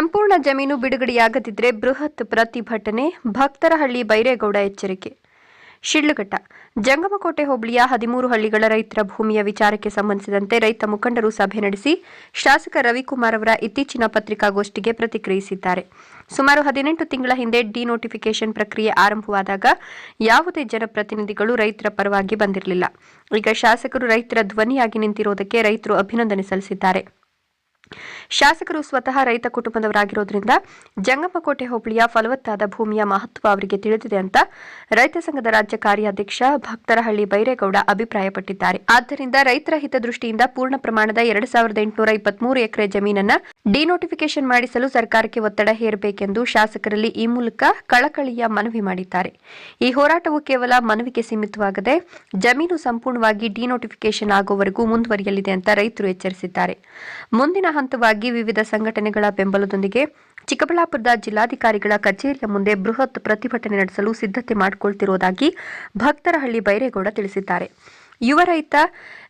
ಸಂಪೂರ್ಣ ಜಮೀನು ಬಿಡುಗಡೆಯಾಗದಿದ್ರೆ ಬೃಹತ್ ಪ್ರತಿಭಟನೆ. ಭಕ್ತರಹಳ್ಳಿ ಬೈರೇಗೌಡ ಎಚ್ಚರಿಕೆ. ಶಿಳ್ಳುಘಟ್ಟ ಜಂಗಮಕೋಟೆ ಹೋಬಳಿಯ ಹದಿಮೂರು ಹಳ್ಳಿಗಳ ರೈತರ ಭೂಮಿಯ ವಿಚಾರಕ್ಕೆ ಸಂಬಂಧಿಸಿದಂತೆ ರೈತ ಮುಖಂಡರು ಸಭೆ ನಡೆಸಿ ಶಾಸಕ ರವಿಕುಮಾರ್ ಅವರ ಇತ್ತೀಚಿನ ಪತ್ರಿಕಾಗೋಷ್ಠಿಗೆ ಪ್ರತಿಕ್ರಿಯಿಸಿದ್ದಾರೆ. ಸುಮಾರು ಹದಿನೆಂಟು ತಿಂಗಳ ಹಿಂದೆ ಡಿನೋಟಿಫಿಕೇಷನ್ ಪ್ರಕ್ರಿಯೆ ಆರಂಭವಾದಾಗ ಯಾವುದೇ ಜನಪ್ರತಿನಿಧಿಗಳು ರೈತರ ಪರವಾಗಿ ಬಂದಿರಲಿಲ್ಲ. ಈಗ ಶಾಸಕರು ರೈತರ ಧ್ವನಿಯಾಗಿ ನಿಂತಿರುವುದಕ್ಕೆ ರೈತರು ಅಭಿನಂದನೆ ಸಲ್ಲಿಸಿದ್ದಾರೆ. ಶಾಸಕರು ಸ್ವತಃ ರೈತ ಕುಟುಂಬದವರಾಗಿರೋದ್ರಿಂದ ಜಂಗಮಕೋಟೆ ಹೋಬಳಿಯ ಫಲವತ್ತಾದ ಭೂಮಿಯ ಮಹತ್ವ ಅವರಿಗೆ ತಿಳಿದಿದೆ ಅಂತ ರೈತ ಸಂಘದ ರಾಜ್ಯ ಕಾರ್ಯಾಧ್ಯಕ್ಷ ಭಕ್ತರಹಳ್ಳಿ ಬೈರೇಗೌಡ ಅಭಿಪ್ರಾಯಪಟ್ಟಿದ್ದಾರೆ. ಆದ್ದರಿಂದ ರೈತರ ಹಿತದೃಷ್ಟಿಯಿಂದ ಪೂರ್ಣ ಪ್ರಮಾಣದ ಎರಡ್ ಸಾವಿರದ ಎಂಟುನೂರ ಇಪ್ಪತ್ಮೂರು ಎಕರೆ ಜಮೀನನ್ನ ಡಿನೋಟಿಫಿಕೇಶನ್ ಮಾಡಿಸಲು ಸರ್ಕಾರಕ್ಕೆ ಒತ್ತಡ ಹೇರಬೇಕೆಂದು ಶಾಸಕರಲ್ಲಿ ಈ ಮೂಲಕ ಕಳಕಳಿಯ ಮನವಿ ಮಾಡಿದ್ದಾರೆ. ಈ ಹೋರಾಟವು ಕೇವಲ ಮನವಿಗೆ ಸೀಮಿತವಾಗದೆ ಜಮೀನು ಸಂಪೂರ್ಣವಾಗಿ ಡಿನೋಟಿಫಿಕೇಶನ್ ಆಗುವವರೆಗೂ ಮುಂದುವರಿಯಲಿದೆ ಅಂತ ರೈತರು ಎಚ್ಚರಿಸಿದ್ದಾರೆ. ಮುಂದಿನ ಹಂತವಾಗಿ ವಿವಿಧ ಸಂಘಟನೆಗಳ ಬೆಂಬಲದೊಂದಿಗೆ ಚಿಕ್ಕಬಳ್ಳಾಪುರದ ಜಿಲ್ಲಾಧಿಕಾರಿಗಳ ಕಚೇರಿಯ ಮುಂದೆ ಬೃಹತ್ ಪ್ರತಿಭಟನೆ ನಡೆಸಲು ಸಿದ್ಧತೆ ಮಾಡಿಕೊಳ್ತಿರುವುದಾಗಿ ಭಕ್ತರಹಳ್ಳಿ ಬೈರೇಗೌಡ ತಿಳಿಸಿದ್ದಾರೆ. ಯುವ ರೈತ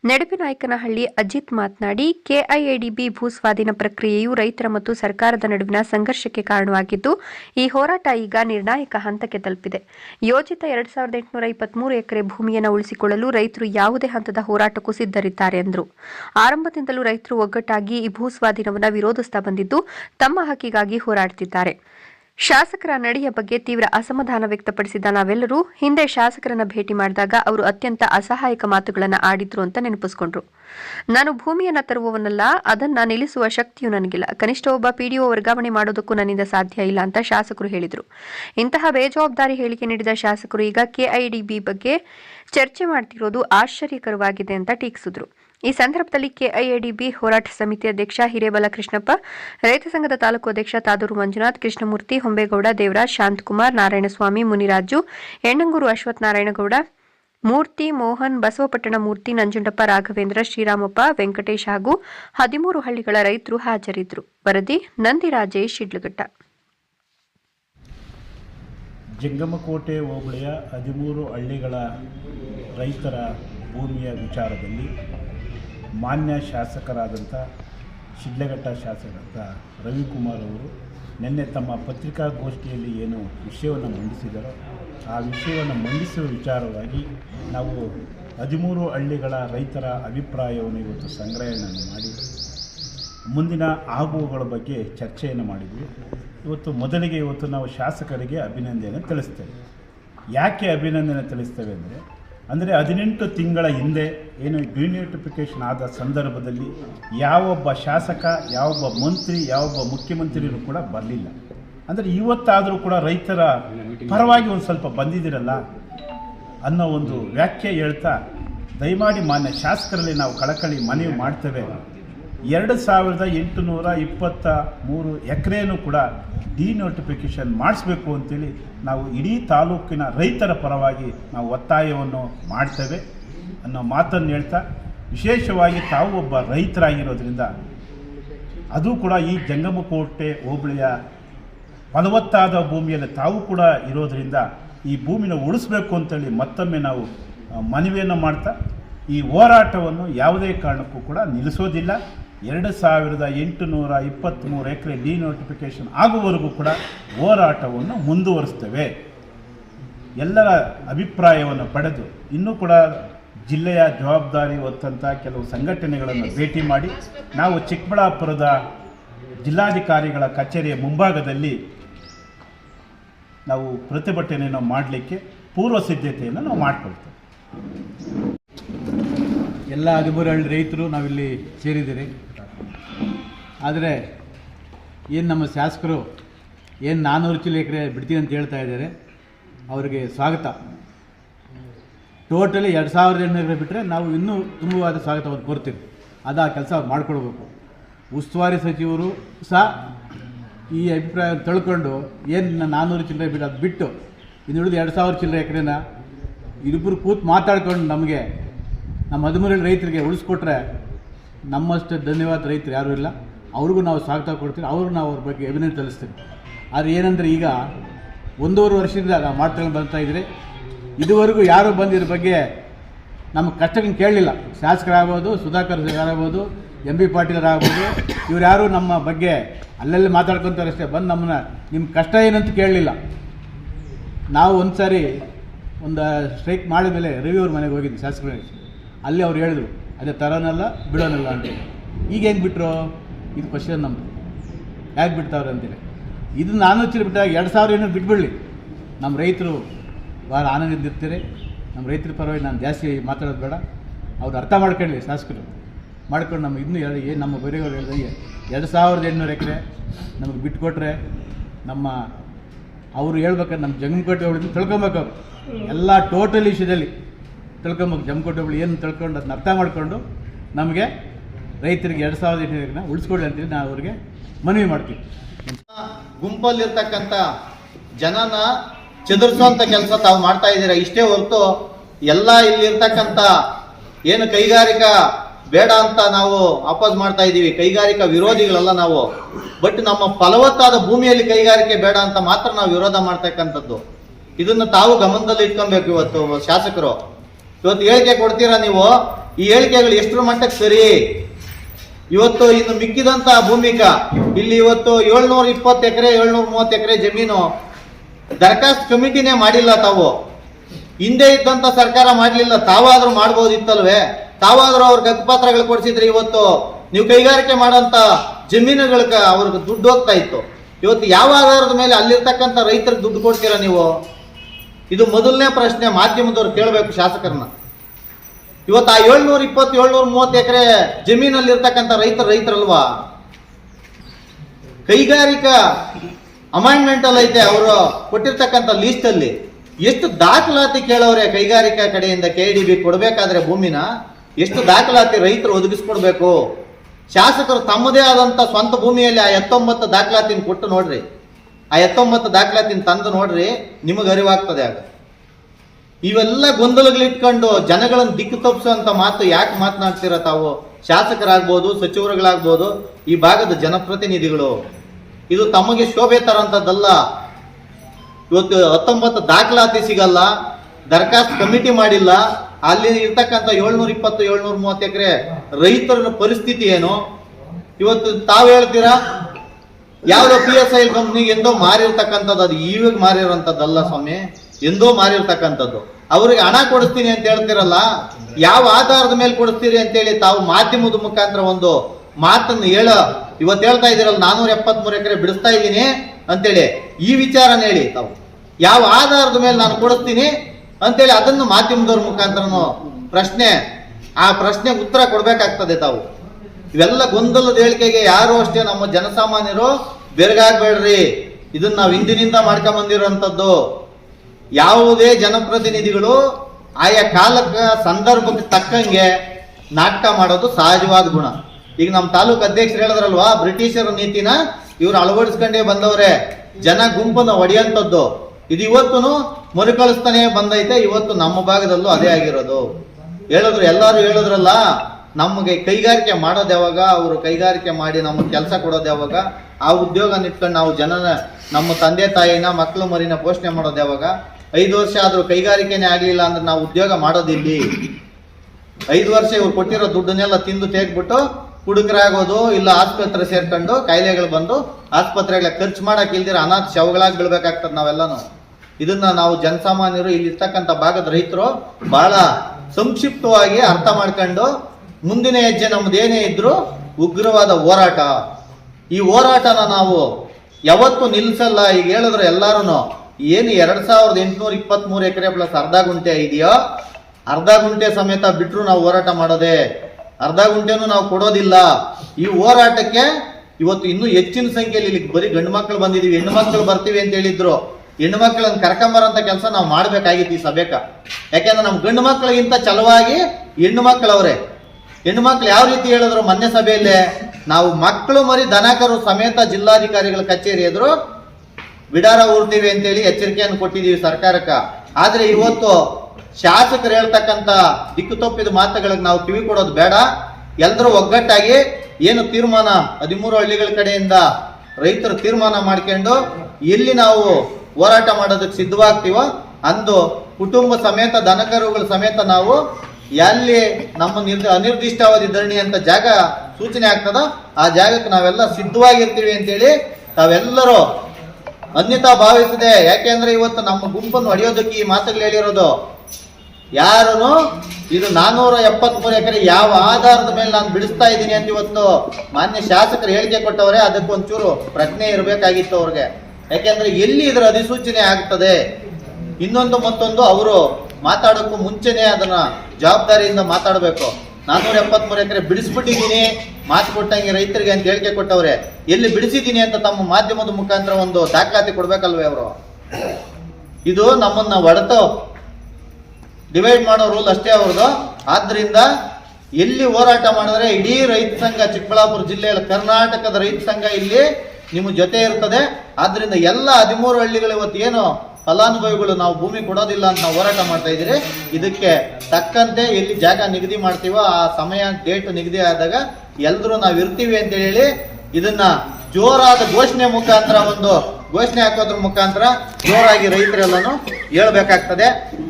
ನೆಡಪಿನಾಯಕನಹಳ್ಳಿ ಅಜಿತ್ ಮಾತನಾಡಿ, ಕೆಐಎಡಿಬಿ ಭೂಸ್ವಾಧೀನ ಪ್ರಕ್ರಿಯೆಯು ರೈತರ ಮತ್ತು ಸರ್ಕಾರದ ನಡುವಿನ ಸಂಘರ್ಷಕ್ಕೆ ಕಾರಣವಾಗಿದ್ದು, ಈ ಹೋರಾಟ ಈಗ ನಿರ್ಣಾಯಕ ಹಂತಕ್ಕೆ ತಲುಪಿದೆ. ಯೋಜಿತ ಎರಡ್ ಸಾವಿರದ ಎಂಟುನೂರ ಇಪ್ಪತ್ಮೂರು ಎಕರೆ ಭೂಮಿಯನ್ನು ಉಳಿಸಿಕೊಳ್ಳಲು ರೈತರು ಯಾವುದೇ ಹಂತದ ಹೋರಾಟಕ್ಕೂ ಸಿದ್ಧರಿದ್ದಾರೆ ಎಂದರು. ಆರಂಭದಿಂದಲೂ ರೈತರು ಒಗ್ಗಟ್ಟಾಗಿ ಈ ಭೂಸ್ವಾಧೀನವನ್ನು ವಿರೋಧಿಸ್ತಾ ಬಂದಿದ್ದು, ತಮ್ಮ ಹಕ್ಕಿಗಾಗಿ ಹೋರಾಡುತ್ತಿದ್ದಾರೆ. ಶಾಸಕರ ನಡೆಯ ಬಗ್ಗೆ ತೀವ್ರ ಅಸಮಾಧಾನ ವ್ಯಕ್ತಪಡಿಸಿದ ನಾವೆಲ್ಲರೂ ಹಿಂದೆ ಶಾಸಕರನ್ನ ಭೇಟಿ ಮಾಡಿದಾಗ ಅವರು ಅತ್ಯಂತ ಅಸಹಾಯಕ ಮಾತುಗಳನ್ನು ಆಡಿದ್ರು ಅಂತ ನೆನಪಿಸ್ಕೊಂಡ್ರು. ನಾನು ಭೂಮಿಯನ್ನ ತರುವವನಲ್ಲ, ಅದನ್ನ ನಿಲ್ಲಿಸುವ ಶಕ್ತಿಯು ನನಗಿಲ್ಲ. ಕನಿಷ್ಠ ಒಬ್ಬ ಪಿಡಿಒ ವರ್ಗಾವಣೆ ಮಾಡೋದಕ್ಕೂ ನನ್ನಿಂದ ಸಾಧ್ಯ ಇಲ್ಲ ಅಂತ ಶಾಸಕರು ಹೇಳಿದರು. ಇಂತಹ ಬೇಜವಾಬ್ದಾರಿ ಹೇಳಿಕೆ ನೀಡಿದ ಶಾಸಕರು ಈಗ ಕೆಐಡಿಬಿ ಬಗ್ಗೆ ಚರ್ಚೆ ಮಾಡ್ತಿರೋದು ಆಶ್ಚರ್ಯಕರವಾಗಿದೆ ಅಂತ ಟೀಕಿಸಿದ್ರು. ಈ ಸಂದರ್ಭದಲ್ಲಿ ಕೆಐಎಡಿಬಿ ಹೋರಾಟ ಸಮಿತಿ ಅಧ್ಯಕ್ಷ ಹಿರೇಬಲ ಕೃಷ್ಣಪ್ಪ ರೈತ ಸಂಘದ ತಾಲೂಕು ಅಧ್ಯಕ್ಷ ತಾದೂರು ಮಂಜುನಾಥ್, ಕೃಷ್ಣಮೂರ್ತಿ ಹೊಂಬೇಗೌಡ, ದೇವರಾಜ್ ಶಾಂತಕುಮಾರ್, ನಾರಾಯಣಸ್ವಾಮಿ, ಮುನಿರಾಜು ಎಣ್ಣಂಗೂರು ಅಶ್ವಥ್ ನಾರಾಯಣಗೌಡ, ಮೂರ್ತಿ ಮೋಹನ್, ಬಸವಪಟ್ಟಣ ಮೂರ್ತಿ, ನಂಜುಂಡಪ್ಪ ರಾಘವೇಂದ್ರ, ಶ್ರೀರಾಮಪ್ಪ, ವೆಂಕಟೇಶ್ ಹಾಗೂ ಹದಿಮೂರು ಹಳ್ಳಿಗಳ ರೈತರು ಹಾಜರಿದ್ದರು. ವರದಿ ನಂದಿರಾಜೇಶ್ ಶಿಡ್ಲಘಟ್ಟ. ಜಂಗಮಕೋಟೆ ಹೋಬಳಿಯ ಹದಿಮೂರು ಹಳ್ಳಿಗಳ ರೈತರ ಭೂಮಿಯ ವಿಚಾರದಲ್ಲಿ ಮಾನ್ಯ ಶಾಸಕರಾದಂಥ ಶಿಡ್ಲಘಟ್ಟ ಶಾಸಕರಾದ ರವಿಕುಮಾರ್ ಅವರು ನಿನ್ನೆ ತಮ್ಮ ಪತ್ರಿಕಾಗೋಷ್ಠಿಯಲ್ಲಿ ಏನು ವಿಷಯವನ್ನು ಮಂಡಿಸಿದರೋ ಆ ವಿಷಯವನ್ನು ಮಂಡಿಸುವ ವಿಚಾರವಾಗಿ ನಾವು ಹದಿಮೂರು ಹಳ್ಳಿಗಳ ರೈತರ ಅಭಿಪ್ರಾಯವನ್ನು ಇವತ್ತು ಸಂಗ್ರಹಣೆಯನ್ನು ಮಾಡಿ ಮುಂದಿನ ಆಗುವುಗಳ ಬಗ್ಗೆ ಚರ್ಚೆಯನ್ನು ಮಾಡಿದ್ವಿ. ಇವತ್ತು ಮೊದಲಿಗೆ ಇವತ್ತು ನಾವು ಶಾಸಕರಿಗೆ ಅಭಿನಂದನೆ ತಿಳಿಸ್ತೇವೆ. ಯಾಕೆ ಅಭಿನಂದನೆ ತಿಳಿಸ್ತೇವೆ ಅಂದರೆ ಅಂದರೆ ಹದಿನೆಂಟು ತಿಂಗಳ ಹಿಂದೆ ಏನು ಡಿನೋಟಿಫಿಕೇಷನ್ ಆದ ಸಂದರ್ಭದಲ್ಲಿ ಯಾವೊಬ್ಬ ಶಾಸಕ, ಯಾವೊಬ್ಬ ಮಂತ್ರಿ, ಯಾವೊಬ್ಬ ಮುಖ್ಯಮಂತ್ರಿಯೂ ಕೂಡ ಬರಲಿಲ್ಲ. ಅಂದರೆ ಇವತ್ತಾದರೂ ಕೂಡ ರೈತರ ಪರವಾಗಿ ಒಂದು ಸ್ವಲ್ಪ ಬಂದಿದ್ದೀರಲ್ಲ ಅನ್ನೋ ಒಂದು ವ್ಯಾಖ್ಯೆ ಹೇಳ್ತಾ ದಯಮಾಡಿ ಮಾನ್ಯ ಶಾಸಕರಲ್ಲಿ ನಾವು ಕಳಕಳಿ ಮನವಿ ಮಾಡ್ತೇವೆ. ಎರಡು ಸಾವಿರದ ಎಂಟುನೂರ ಇಪ್ಪತ್ತ ಮೂರು ಎಕರೆನೂ ಕೂಡ ಡಿನೋಟಿಫಿಕೇಷನ್ ಮಾಡಿಸ್ಬೇಕು ಅಂತೇಳಿ ನಾವು ಇಡೀ ತಾಲೂಕಿನ ರೈತರ ಪರವಾಗಿ ನಾವು ಒತ್ತಾಯವನ್ನು ಮಾಡ್ತೇವೆ ಅನ್ನೋ ಮಾತನ್ನು ಹೇಳ್ತಾ, ವಿಶೇಷವಾಗಿ ತಾವು ಒಬ್ಬ ರೈತರಾಗಿರೋದ್ರಿಂದ ಅದು ಕೂಡ ಈ ಜಂಗಮಕೋಟೆ ಹೋಬಳಿಯ ಫಲವತ್ತಾದ ಭೂಮಿಯಲ್ಲಿ ತಾವು ಕೂಡ ಇರೋದರಿಂದ ಈ ಭೂಮಿನ ಉಳಿಸ್ಬೇಕು ಅಂತೇಳಿ ಮತ್ತೊಮ್ಮೆ ನಾವು ಮನವಿಯನ್ನು ಮಾಡ್ತಾ, ಈ ಹೋರಾಟವನ್ನು ಯಾವುದೇ ಕಾರಣಕ್ಕೂ ಕೂಡ ನಿಲ್ಲಿಸೋದಿಲ್ಲ. ಎರಡು ಸಾವಿರದ ಎಂಟುನೂರ ಇಪ್ಪತ್ತ್ಮೂರು ಎಕರೆ ಡಿನೋಟಿಫಿಕೇಷನ್ ಆಗುವವರೆಗೂ ಕೂಡ ಹೋರಾಟವನ್ನು ಮುಂದುವರಿಸ್ತೇವೆ. ಎಲ್ಲರ ಅಭಿಪ್ರಾಯವನ್ನು ಪಡೆದು ಇನ್ನೂ ಕೂಡ ಜಿಲ್ಲೆಯ ಜವಾಬ್ದಾರಿ ಹೊತ್ತಂಥ ಕೆಲವು ಸಂಘಟನೆಗಳನ್ನು ಭೇಟಿ ಮಾಡಿ ನಾವು ಚಿಕ್ಕಬಳ್ಳಾಪುರದ ಜಿಲ್ಲಾಧಿಕಾರಿಗಳ ಕಚೇರಿಯ ಮುಂಭಾಗದಲ್ಲಿ ನಾವು ಪ್ರತಿಭಟನೆಯನ್ನು ಮಾಡಲಿಕ್ಕೆ ಪೂರ್ವ ಸಿದ್ಧತೆಯನ್ನು ನಾವು ಮಾಡಿಕೊಳ್ತೇವೆ. ಎಲ್ಲ ಹದಿಮೂರು ರೈತರು ನಾವಿಲ್ಲಿ ಸೇರಿದ್ದೀರಿ. ಆದರೆ ಏನು ನಮ್ಮ ಶಾಸಕರು, ಏನು ನಾನ್ನೂರು ಚೀಲ ಎಕರೆ ಬಿಡ್ತೀನಿ ಅಂತ ಹೇಳ್ತಾ ಇದ್ದಾರೆ, ಅವರಿಗೆ ಸ್ವಾಗತ. ಟೋಟಲಿ ಎರಡು ಸಾವಿರದ ಎಕರೆ ಬಿಟ್ಟರೆ ನಾವು ಇನ್ನೂ ತುಂಬವಾದ ಸ್ವಾಗತವನ್ನು ಕೋರ್ತೀವಿ. ಅದು ಆ ಕೆಲಸ ಮಾಡಿಕೊಡ್ಬೇಕು. ಉಸ್ತುವಾರಿ ಸಚಿವರು ಸಹ ಈ ಅಭಿಪ್ರಾಯ ತಳ್ಕೊಂಡು ಏನು ನಾನ್ನೂರು ಚಿಲ್ಲರೆ ಬಿಟ್ಟು ಅದು ಬಿಟ್ಟು ಇನ್ನು ಉಳಿದು ಎರಡು ಸಾವಿರ ಚಿಲ್ಲರೆ ಎಕರೆನ ಇಬ್ಬರು ಕೂತು ಮಾತಾಡ್ಕೊಂಡು ನಮಗೆ, ನಮ್ಮ ಹದಿಮೂರು ರೈತರಿಗೆ ಉಳಿಸ್ಕೊಟ್ರೆ ನಮ್ಮಷ್ಟು ಧನ್ಯವಾದ ರೈತರು ಯಾರೂ ಇಲ್ಲ. ಅವ್ರಿಗೂ ನಾವು ಸ್ವಾಗತ ಕೊಡ್ತೀವಿ, ಅವ್ರಿಗೆ ನಾವು ಅವ್ರ ಬಗ್ಗೆ ಅಭಿನಂದನೆ ತಿಳಿಸ್ತೀವಿ ಆದರೆ ಏನಂದರೆ ಈಗ ಒಂದೂವರೆ ವರ್ಷದಿಂದ ನಾವು ಮಾತುಗಳು ಬರ್ತಾ ಇದ್ದೀರಿ ಇದುವರೆಗೂ ಯಾರೂ ಬಂದಿರೋ ಬಗ್ಗೆ ನಮ್ಮ ಕಷ್ಟಗಳನ್ನ ಕೇಳಲಿಲ್ಲ. ಶಾಸಕರಾಗ್ಬೋದು, ಸುಧಾಕರ್ ಆಗ್ಬೋದು ಎಂ ಬಿ ಪಾಟೀಲರಾಗ್ಬೋದು ಇವ್ರು ಯಾರು ನಮ್ಮ ಬಗ್ಗೆ ಅಲ್ಲಲ್ಲಿ ಮಾತಾಡ್ಕೊತಾರೆ ಅಷ್ಟೇ, ಬಂದು ನಮ್ಮನ್ನ ನಿಮ್ಮ ಕಷ್ಟ ಏನಂತ ಕೇಳಲಿಲ್ಲ. ನಾವು ಒಂದು ಸಾರಿ ಒಂದು ಸ್ಟ್ರೈಕ್ ಮಾಡಿದ ಮೇಲೆ ರವಿ ಮನೆಗೆ ಹೋಗಿದ್ವಿ ಶಾಸಕರಿಗೆ ಅಲ್ಲಿ ಅವ್ರು ಹೇಳಿದ್ರು, ಅದೇ ತರೋನಲ್ಲ, ಬಿಡೋನಲ್ಲ ಅಂತ. ಈಗ ಹೆಂಗೆ ಬಿಟ್ಟರು ಇದು ಕ್ವಶನ್ ನಮ್ಮದು ಯಾಕೆ ಬಿಡ್ತಾವ್ರೆ ಅಂತೀರಿ? ಇದು ನಾನು ಚಿರ ಬಿಟ್ಟಾಗ ಎರಡು ಸಾವಿರ ಏನೋ ಬಿಟ್ಬಿಡಲಿ. ನಮ್ಮ ರೈತರು ಭಾಳ ಆನಂದಿರ್ತೀರಿ ನಮ್ಮ ರೈತರ ಪರವಾಗಿ ನಾನು ಜಾಸ್ತಿ ಮಾತಾಡೋದು ಬೇಡ. ಅವ್ರು ಅರ್ಥ ಮಾಡ್ಕೊಳ್ಳಿ ಶಾಸಕರು. ಮಾಡ್ಕೊಂಡು ನಮ್ಗೆ ಇನ್ನೂ ಎರಡು ಏನು ನಮ್ಮ ಬರೀವರು ಹೇಳಿದಂಗೆ ಎರಡು ಸಾವಿರದ ಎಂಟುನೂರು ಎಕರೆ ನಮಗೆ ಬಿಟ್ಕೊಟ್ರೆ ನಮ್ಮ ಅವರು ಹೇಳ್ಬೇಕಾದ್ರೆ ನಮ್ಮ ಜಂಗಕೋಟೆ ಹೋಬಳಿ ತಿಳ್ಕೊಬೇಕು ಎಲ್ಲ ಟೋಟಲ್ ವಿಷಯದಲ್ಲಿ ತಿಳ್ಕೊಬೇಕು. ಜಂಗಮಕೋಟೆ ಹೋಬಳಿ ಏನು ತಿಳ್ಕೊಂಡು ಅದನ್ನ ಅರ್ಥ ಮಾಡಿಕೊಂಡು ನಮಗೆ ರೈತರಿಗೆ ಎರಡು ಸಾವಿರದ ಎಂಟುನೂರನ್ನ ಉಳಿಸ್ಕೊಳ್ಳಿ ಅಂತೇಳಿ ನಾವು ಅವ್ರಿಗೆ ಮನವಿ ಮಾಡ್ತೀವಿ ಗುಂಪಲ್ಲಿರ್ತಕ್ಕಂಥ ಜನನ ಚದುರಿಸುವಂಥ ಕೆಲಸ ತಾವು ಮಾಡ್ತಾ ಇದ್ದೀರಾ? ಇಷ್ಟೇ ಹೊರತು ಎಲ್ಲ ಇಲ್ಲಿರ್ತಕ್ಕಂಥ ಏನು ಕೈಗಾರಿಕಾ ಬೇಡ ಅಂತ ನಾವು ಅಪೋಸ್ ಮಾಡ್ತಾ ಇದ್ದೀವಿ. ಕೈಗಾರಿಕಾ ವಿರೋಧಿಗಳಲ್ಲ ನಾವು. ಬಟ್ ನಮ್ಮ ಫಲವತ್ತಾದ ಭೂಮಿಯಲ್ಲಿ ಕೈಗಾರಿಕೆ ಬೇಡ ಅಂತ ಮಾತ್ರ ನಾವು ವಿರೋಧ ಮಾಡ್ತಕ್ಕಂಥದ್ದು. ಇದನ್ನು ತಾವು ಗಮನದಲ್ಲಿ ಇಟ್ಕೊಬೇಕು ಇವತ್ತು ಶಾಸಕರು. ಇವತ್ತು ಹೇಳಿಕೆ ಕೊಡ್ತೀರಾ ನೀವು? ಈ ಹೇಳಿಕೆಗಳು ಎಷ್ಟರ ಮಟ್ಟಕ್ಕೆ ಸರಿ? ಇವತ್ತು ಇನ್ನು ಮಿಕ್ಕಿದಂತ ಭೂಮಿಕ. ಇಲ್ಲಿ ಇವತ್ತು ಏಳ್ನೂರ ಇಪ್ಪತ್ತು ಎಕರೆ, ಏಳ್ನೂರ ಮೂವತ್ತು ಎಕರೆ ಜಮೀನು ದರಖಾಸ್ತು ಕಮಿಟಿನೇ ಮಾಡಿಲ್ಲ ತಾವು. ಹಿಂದೆ ಇದ್ದಂತ ಸರ್ಕಾರ ಮಾಡಲಿಲ್ಲ, ತಾವಾದ್ರೂ ಮಾಡ್ಬೋದಿತ್ತಲ್ವೇ? ತಾವಾದ್ರೂ ಅವ್ರ ಗಗ್ಪತ್ರಗಳು ಕೊಡಿಸಿದ್ರೆ ಇವತ್ತು ನೀವು ಕೈಗಾರಿಕೆ ಮಾಡೋಂಥ ಜಮೀನುಗಳಿಗೆ ಅವ್ರಿಗೆ ದುಡ್ಡು ಹೋಗ್ತಾ ಇತ್ತು. ಇವತ್ತು ಯಾವ ಆಧಾರದ ಮೇಲೆ ಅಲ್ಲಿರ್ತಕ್ಕಂಥ ರೈತರಿಗೆ ದುಡ್ಡು ಕೊಡ್ತೀರಾ ನೀವು? ಇದು ಮೊದಲನೇ ಪ್ರಶ್ನೆ, ಮಾಧ್ಯಮದವ್ರು ಕೇಳಬೇಕು ಶಾಸಕರನ್ನ. ಇವತ್ತು ಆ ಏಳ್ನೂರ ಇಪ್ಪತ್ತು, ಏಳ್ನೂರ ಮೂವತ್ತು ಎಕರೆ ಜಮೀನಲ್ಲಿ ಇರ್ತಕ್ಕಂಥ ರೈತರು ರೈತರಲ್ವಾ? ಕೈಗಾರಿಕಾ ಅಮೈಂಡ್ಮೆಂಟ್ ಐತೆ ಅವರು ಕೊಟ್ಟಿರ್ತಕ್ಕಂಥ ಲೀಸ್ಟ್ ಅಲ್ಲಿ. ಎಷ್ಟು ದಾಖಲಾತಿ ಕೇಳೋರೆ ಕೈಗಾರಿಕಾ ಕಡೆಯಿಂದ ಕೆ ಡಿ ಬಿ ಕೊಡಬೇಕಾದ್ರೆ ಭೂಮಿನ? ಎಷ್ಟು ದಾಖಲಾತಿ ರೈತರು ಒದಗಿಸ್ಕೊಡ್ಬೇಕು? ಶಾಸಕರು ತಮ್ಮದೇ ಆದಂತ ಸ್ವಂತ ಭೂಮಿಯಲ್ಲಿ ಆ ಎತ್ತೊಂಬತ್ತು ದಾಖಲಾತಿನ ಕೊಟ್ಟು ನೋಡ್ರಿ. ಆ ಎತ್ತೊಂಬತ್ತು ದಾಖಲಾತಿನ ತಂದು ನೋಡ್ರಿ, ನಿಮಗೆ ಅರಿವಾಗ್ತದೆ ಆಗ ಇವೆಲ್ಲ ಗೊಂದಲಗಳಿಟ್ಕೊಂಡು ಜನಗಳನ್ನು ದಿಕ್ಕು ತಪ್ಪಿಸುವಂತ ಮಾತು ಯಾಕೆ ಮಾತನಾಡ್ತೀರ ತಾವು? ಶಾಸಕರಾಗ್ಬೋದು, ಸಚಿವರುಗಳಾಗ್ಬೋದು, ಈ ಭಾಗದ ಜನಪ್ರತಿನಿಧಿಗಳು. ಇದು ತಮಗೆ ಶೋಭೆ ತರಂತದ್ದಲ್ಲ ಇವತ್ತು ಹತ್ತೊಂಬತ್ತು ದಾಖಲಾತಿ ಸಿಗಲ್ಲ, ದರಖಾಸ್ತು ಕಮಿಟಿ ಮಾಡಿಲ್ಲ. ಅಲ್ಲಿ ಇರ್ತಕ್ಕಂಥ ಏಳ್ನೂರ ಇಪ್ಪತ್ತು, ಏಳ್ನೂರ ಮೂವತ್ತು ಎಕರೆ ರೈತರ ಪರಿಸ್ಥಿತಿ ಏನು? ಇವತ್ತು ತಾವು ಹೇಳ್ತೀರಾ? ಯಾವ್ದೋ ಪಿ ಎಸ್ ಐ ಕಂಪ್ನಿಗೆ ಎಂದೋ ಮಾರಿರ್ತಕ್ಕಂಥದ್ದು, ಅದು ಈವಾಗ ಮಾರಿರುವಂತದ್ದಲ್ಲ ಸ್ವಾಮಿ. ಎಂದೋ ಮಾರಿರ್ತಕ್ಕಂಥದ್ದು. ಅವ್ರಿಗೆ ಹಣ ಕೊಡಿಸ್ತೀನಿ ಅಂತ ಹೇಳ್ತಿರಲ್ಲ, ಯಾವ ಆಧಾರದ ಮೇಲೆ ಕೊಡಿಸ್ತೀರಿ ಅಂತೇಳಿ ತಾವು ಮಾಧ್ಯಮದ ಮುಖಾಂತರ ಒಂದು ಮಾತನ್ನು ಹೇಳ. ಇವತ್ತು ಹೇಳ್ತಾ ಇದ್ದೀರಲ್ಲ, ನಾನೂರ ಎಪ್ಪತ್ಮೂರು ಎಕರೆ ಬಿಡಿಸ್ತಾ ಇದ್ದೀನಿ ಅಂತೇಳಿ. ಈ ವಿಚಾರನ ಹೇಳಿ ತಾವು. ಯಾವ ಆಧಾರದ ಮೇಲೆ ನಾನು ಕೊಡಿಸ್ತೀನಿ ಅಂತೇಳಿ ಅದನ್ನು ಮಾಧ್ಯಮದವ್ರ ಮುಖಾಂತರ ಪ್ರಶ್ನೆ, ಆ ಪ್ರಶ್ನೆಗೆ ಉತ್ತರ ಕೊಡ್ಬೇಕಾಗ್ತದೆ ತಾವು. ಇವೆಲ್ಲ ಗೊಂದಲದ ಹೇಳಿಕೆಗೆ ಯಾರು ಅಷ್ಟೇ ನಮ್ಮ ಜನಸಾಮಾನ್ಯರು ಬೆರಗಾಗ್ಬೇಡ್ರಿ. ಇದನ್ನ ನಾವು ಹಿಂದಿನಿಂದ ಬಂದಿರುವಂತದ್ದು ಯಾವುದೇ ಜನಪ್ರತಿನಿಧಿಗಳು ಆಯಾ ಕಾಲಕ್ಕೆ ಸಂದರ್ಭಕ್ಕೆ ತಕ್ಕಂಗೆ ನಾಟಕ ಮಾಡೋದು ಸಹಜವಾದ ಗುಣ. ಈಗ ನಮ್ಮ ತಾಲೂಕು ಅಧ್ಯಕ್ಷರು ಹೇಳಿದ್ರಲ್ವಾ, ಬ್ರಿಟಿಷರ ನೀತಿನ ಇವ್ರು ಅಳವಡಿಸ್ಕೊಂಡೇ ಬಂದವ್ರೆ. ಜನ ಗುಂಪನ್ನು ಒಡೆಯಂತದ್ದು ಇದು ಇವತ್ತು ಮರುಕಳಿಸ್ತಾನೆ ಬಂದೈತೆ, ಇವತ್ತು ನಮ್ಮ ಭಾಗದಲ್ಲೂ ಅದೇ ಆಗಿರೋದು. ಹೇಳಿದ್ರು, ಎಲ್ಲರೂ ಹೇಳಿದ್ರಲ್ಲ, ನಮಗೆ ಕೈಗಾರಿಕೆ ಮಾಡೋದು ಯಾವಾಗ, ಅವರು ಕೈಗಾರಿಕೆ ಮಾಡಿ ನಮಗೆ ಕೆಲಸ ಕೊಡೋದು ಯಾವಾಗ, ಆ ಉದ್ಯೋಗ ನಿಟ್ಕೊಂಡು ನಾವು ಜನನ, ನಮ್ಮ ತಂದೆ ತಾಯಿನ ಮಕ್ಕಳು ಮರಿನ ಪೋಷಣೆ ಮಾಡೋದು ಯಾವಾಗ ಐದು ವರ್ಷ ಆದರೂ ಕೈಗಾರಿಕೆನೇ ಆಗಲಿಲ್ಲ ಅಂದ್ರೆ ನಾವು ಉದ್ಯೋಗ ಮಾಡೋದಿಲ್ಲಿ. ಐದು ವರ್ಷ ಇವ್ರು ಕೊಟ್ಟಿರೋ ದುಡ್ಡನ್ನೆಲ್ಲ ತಿಂದು ತೇಗ್ಬಿಟ್ಟು ಹುಡುಗರಾಗೋದು ಇಲ್ಲ ಆಸ್ಪತ್ರೆ ಸೇರ್ಕೊಂಡು ಕಾಯಿಲೆಗಳು ಬಂದು ಆಸ್ಪತ್ರೆಗಳ ಖರ್ಚು ಮಾಡಕ್ ಇಲ್ದಿರ ಅನಾಥ ಶವಗಳಾಗಿ ಬೀಳ್ಬೇಕಾಗ್ತದೆ ನಾವೆಲ್ಲನೂ. ಇದನ್ನ ನಾವು ಜನಸಾಮಾನ್ಯರು ಇಲ್ಲಿರ್ತಕ್ಕಂಥ ಭಾಗದ ರೈತರು ಬಹಳ ಸಂಕ್ಷಿಪ್ತವಾಗಿ ಅರ್ಥ ಮಾಡ್ಕೊಂಡು ಮುಂದಿನ ಹೆಜ್ಜೆ ನಮ್ದು ಏನೇ ಇದ್ರು ಉಗ್ರವಾದ ಹೋರಾಟ. ಈ ಹೋರಾಟನ ನಾವು ಯಾವತ್ತೂ ನಿಲ್ಸಲ್ಲ. ಈಗ ಹೇಳಿದ್ರು ಎಲ್ಲಾರು ಏನು ಎರಡ್ ಸಾವಿರದ ಎಂಟುನೂರ ಇಪ್ಪತ್ತ್ ಮೂರು ಎಕರೆ ಪ್ಲಸ್ ಅರ್ಧ ಗುಂಟೆ ಇದೆಯೋ, ಅರ್ಧ ಗುಂಟೆ ಸಮೇತ ಬಿಟ್ಟರು ನಾವು ಹೋರಾಟ ಮಾಡೋದೇ. ಅರ್ಧ ಗುಂಟೆನೂ ನಾವು ಕೊಡೋದಿಲ್ಲ. ಈ ಹೋರಾಟಕ್ಕೆ ಇವತ್ತು ಇನ್ನೂ ಹೆಚ್ಚಿನ ಸಂಖ್ಯೆಯಲ್ಲಿ ಇಲ್ಲಿ ಬರೀ ಗಂಡು ಮಕ್ಕಳು ಬಂದಿದೀವಿ ಹೆಣ್ಣು ಮಕ್ಕಳು ಬರ್ತೀವಿ ಅಂತ ಹೇಳಿದ್ರು. ಹೆಣ್ಣು ಮಕ್ಕಳನ್ನ ಕರ್ಕೊಂಬರಂತ ಕೆಲಸ ನಾವು ಮಾಡ್ಬೇಕಾಗಿತ್ತು ಈ ಸಭೆಕ. ಯಾಕೆಂದ್ರೆ ನಮ್ಮ ಗಂಡು ಮಕ್ಕಳಿಗಿಂತ ಚಲವಾಗಿ ಹೆಣ್ಣು ಮಕ್ಕಳವ್ರೆ ಹೆಣ್ಣು ಮಕ್ಳು ಯಾವ ರೀತಿ ಹೇಳಿದ್ರು ಮೊನ್ನೆ ಸಭೆಯಲ್ಲೇ, ನಾವು ಮಕ್ಕಳು ಮರಿ ದನಕರು ಸಮೇತ ಜಿಲ್ಲಾಧಿಕಾರಿಗಳ ಕಚೇರಿ ಎದುರು ಬಿಡಾರ ಊರ್ತೀವಿ ಅಂತೇಳಿ ಎಚ್ಚರಿಕೆಯನ್ನು ಕೊಟ್ಟಿದ್ದೀವಿ ಸರ್ಕಾರಕ್ಕೆ. ಆದರೆ ಇವತ್ತು ಶಾಸಕರು ಹೇಳ್ತಕ್ಕಂತ ದಿಕ್ಕು ತಪ್ಪಿದ ಮಾತುಗಳಿಗೆ ನಾವು ಕಿವಿ ಕೊಡೋದು ಬೇಡ. ಎಲ್ಲರೂ ಒಗ್ಗಟ್ಟಾಗಿ ಏನು ತೀರ್ಮಾನ ಹದಿಮೂರು ಹಳ್ಳಿಗಳ ಕಡೆಯಿಂದ ರೈತರು ತೀರ್ಮಾನ ಮಾಡ್ಕೊಂಡು ಎಲ್ಲಿ ನಾವು ಹೋರಾಟ ಮಾಡೋದಕ್ಕೆ ಸಿದ್ಧವಾಗ್ತೀವೋ ಅಂದು ಕುಟುಂಬ ಸಮೇತ ದನಕರುಗಳ ಸಮೇತ ನಾವು ಎಲ್ಲಿ ನಮ್ಮ ನಿರ್ದ, ಅನಿರ್ದಿಷ್ಟಾವಧಿ ಧರಣಿ ಅಂತ ಜಾಗ ಸೂಚನೆ ಆಗ್ತದ ಆ ಜಾಗಕ್ಕೆ ನಾವೆಲ್ಲ ಸಿದ್ಧವಾಗಿರ್ತೀವಿ ಅಂತೇಳಿ ತಾವೆಲ್ಲರೂ ಅನ್ಯತಾ ಭಾವಿಸಿದೆ. ಯಾಕೆಂದ್ರೆ ಇವತ್ತು ನಮ್ಮ ಗುಂಪನ್ನು ಹೊಡೆಯೋದಕ್ಕೆ ಈ ಮಾತುಗಳು ಹೇಳಿರೋದು ಯಾರನು ಇದು ನಾನೂರ ಎಪ್ಪತ್ಮೂರು ಎಕರೆ ಯಾವ ಆಧಾರದ ಮೇಲೆ ನಾನು ಬಿಡಿಸ್ತಾ ಇದ್ದೀನಿ ಅಂತ ಇವತ್ತು ಮಾನ್ಯ ಶಾಸಕರು ಹೇಳಿಕೆ ಕೊಟ್ಟವರೇ, ಅದಕ್ಕೆ ಒಂಚೂರು ಪ್ರಜ್ಞೆ ಇರಬೇಕಾಗಿತ್ತು ಅವ್ರಿಗೆ. ಯಾಕೆಂದ್ರೆ ಎಲ್ಲಿ ಇದರ ಅಧಿಸೂಚನೆ ಆಗ್ತದೆ? ಇನ್ನೊಂದು ಮತ್ತೊಂದು ಅವರು ಮಾತಾಡೋಕ್ಕೂ ಮುಂಚೆನೆ ಅದನ್ನ ಜವಾಬ್ದಾರಿಯಿಂದ ಮಾತಾಡಬೇಕು. ನಾನೂರ ಎಪ್ಪತ್ಮೂರು ಎಕರೆ ಬಿಡಿಸ್ಬಿಟ್ಟಿದ್ದೀನಿ. ಮಾತು ಕೊಟ್ಟಂಗೆ ರೈತರಿಗೆ ಅಂತ ಹೇಳಿಕೆ ಕೊಟ್ಟವ್ರೆ. ಎಲ್ಲಿ ಬಿಡಿಸಿದ್ದೀನಿ ಅಂತ ತಮ್ಮ ಮಾಧ್ಯಮದ ಮುಖಾಂತರ ಒಂದು ದಾಖಲಾತಿ ಕೊಡ್ಬೇಕಲ್ವೇ ಅವರು? ಇದು ನಮ್ಮನ್ನ ಒಡೆತು ಡಿವೈಡ್ ಮಾಡೋ ರೂಲ್ ಅಷ್ಟೇ ಅವ್ರದ್ದು. ಆದ್ರಿಂದ ಎಲ್ಲಿ ಹೋರಾಟ ಮಾಡಿದ್ರೆ ಇಡೀ ರೈತ ಸಂಘ ಚಿಕ್ಕಬಳ್ಳಾಪುರ ಜಿಲ್ಲೆಯಲ್ಲಿ ಕರ್ನಾಟಕದ ರೈತ ಸಂಘ ಇಲ್ಲಿ ನಿಮ್ಮ ಜೊತೆ ಇರ್ತದೆ. ಆದ್ರಿಂದ ಎಲ್ಲ ಹದಿಮೂರು ಹಳ್ಳಿಗಳು ಇವತ್ತು ಏನು ಫಲಾನುಭವಿಗಳು ನಾವು ಭೂಮಿ ಕೊಡೋದಿಲ್ಲ ಅಂತ ನಾವು ಹೋರಾಟ ಮಾಡ್ತಾ ಇದ್ದೀರಿ. ಇದಕ್ಕೆ ತಕ್ಕಂತೆ ಎಲ್ಲಿ ಜಾಗ ನಿಗದಿ ಮಾಡ್ತೀವೋ ಆ ಸಮಯ ಡೇಟ್ ನಿಗದಿ ಆದಾಗ ಎಲ್ಲರೂ ನಾವು ಇರ್ತೀವಿ ಅಂತ ಹೇಳಿ ಇದನ್ನ ಜೋರಾದ ಘೋಷಣೆ ಮುಖಾಂತರ, ಒಂದು ಘೋಷಣೆ ಹಾಕೋದ್ರ ಮುಖಾಂತರ ಜೋರಾಗಿ ರೈತರೆಲ್ಲನೂ ಹೇಳ್ಬೇಕಾಗ್ತದೆ.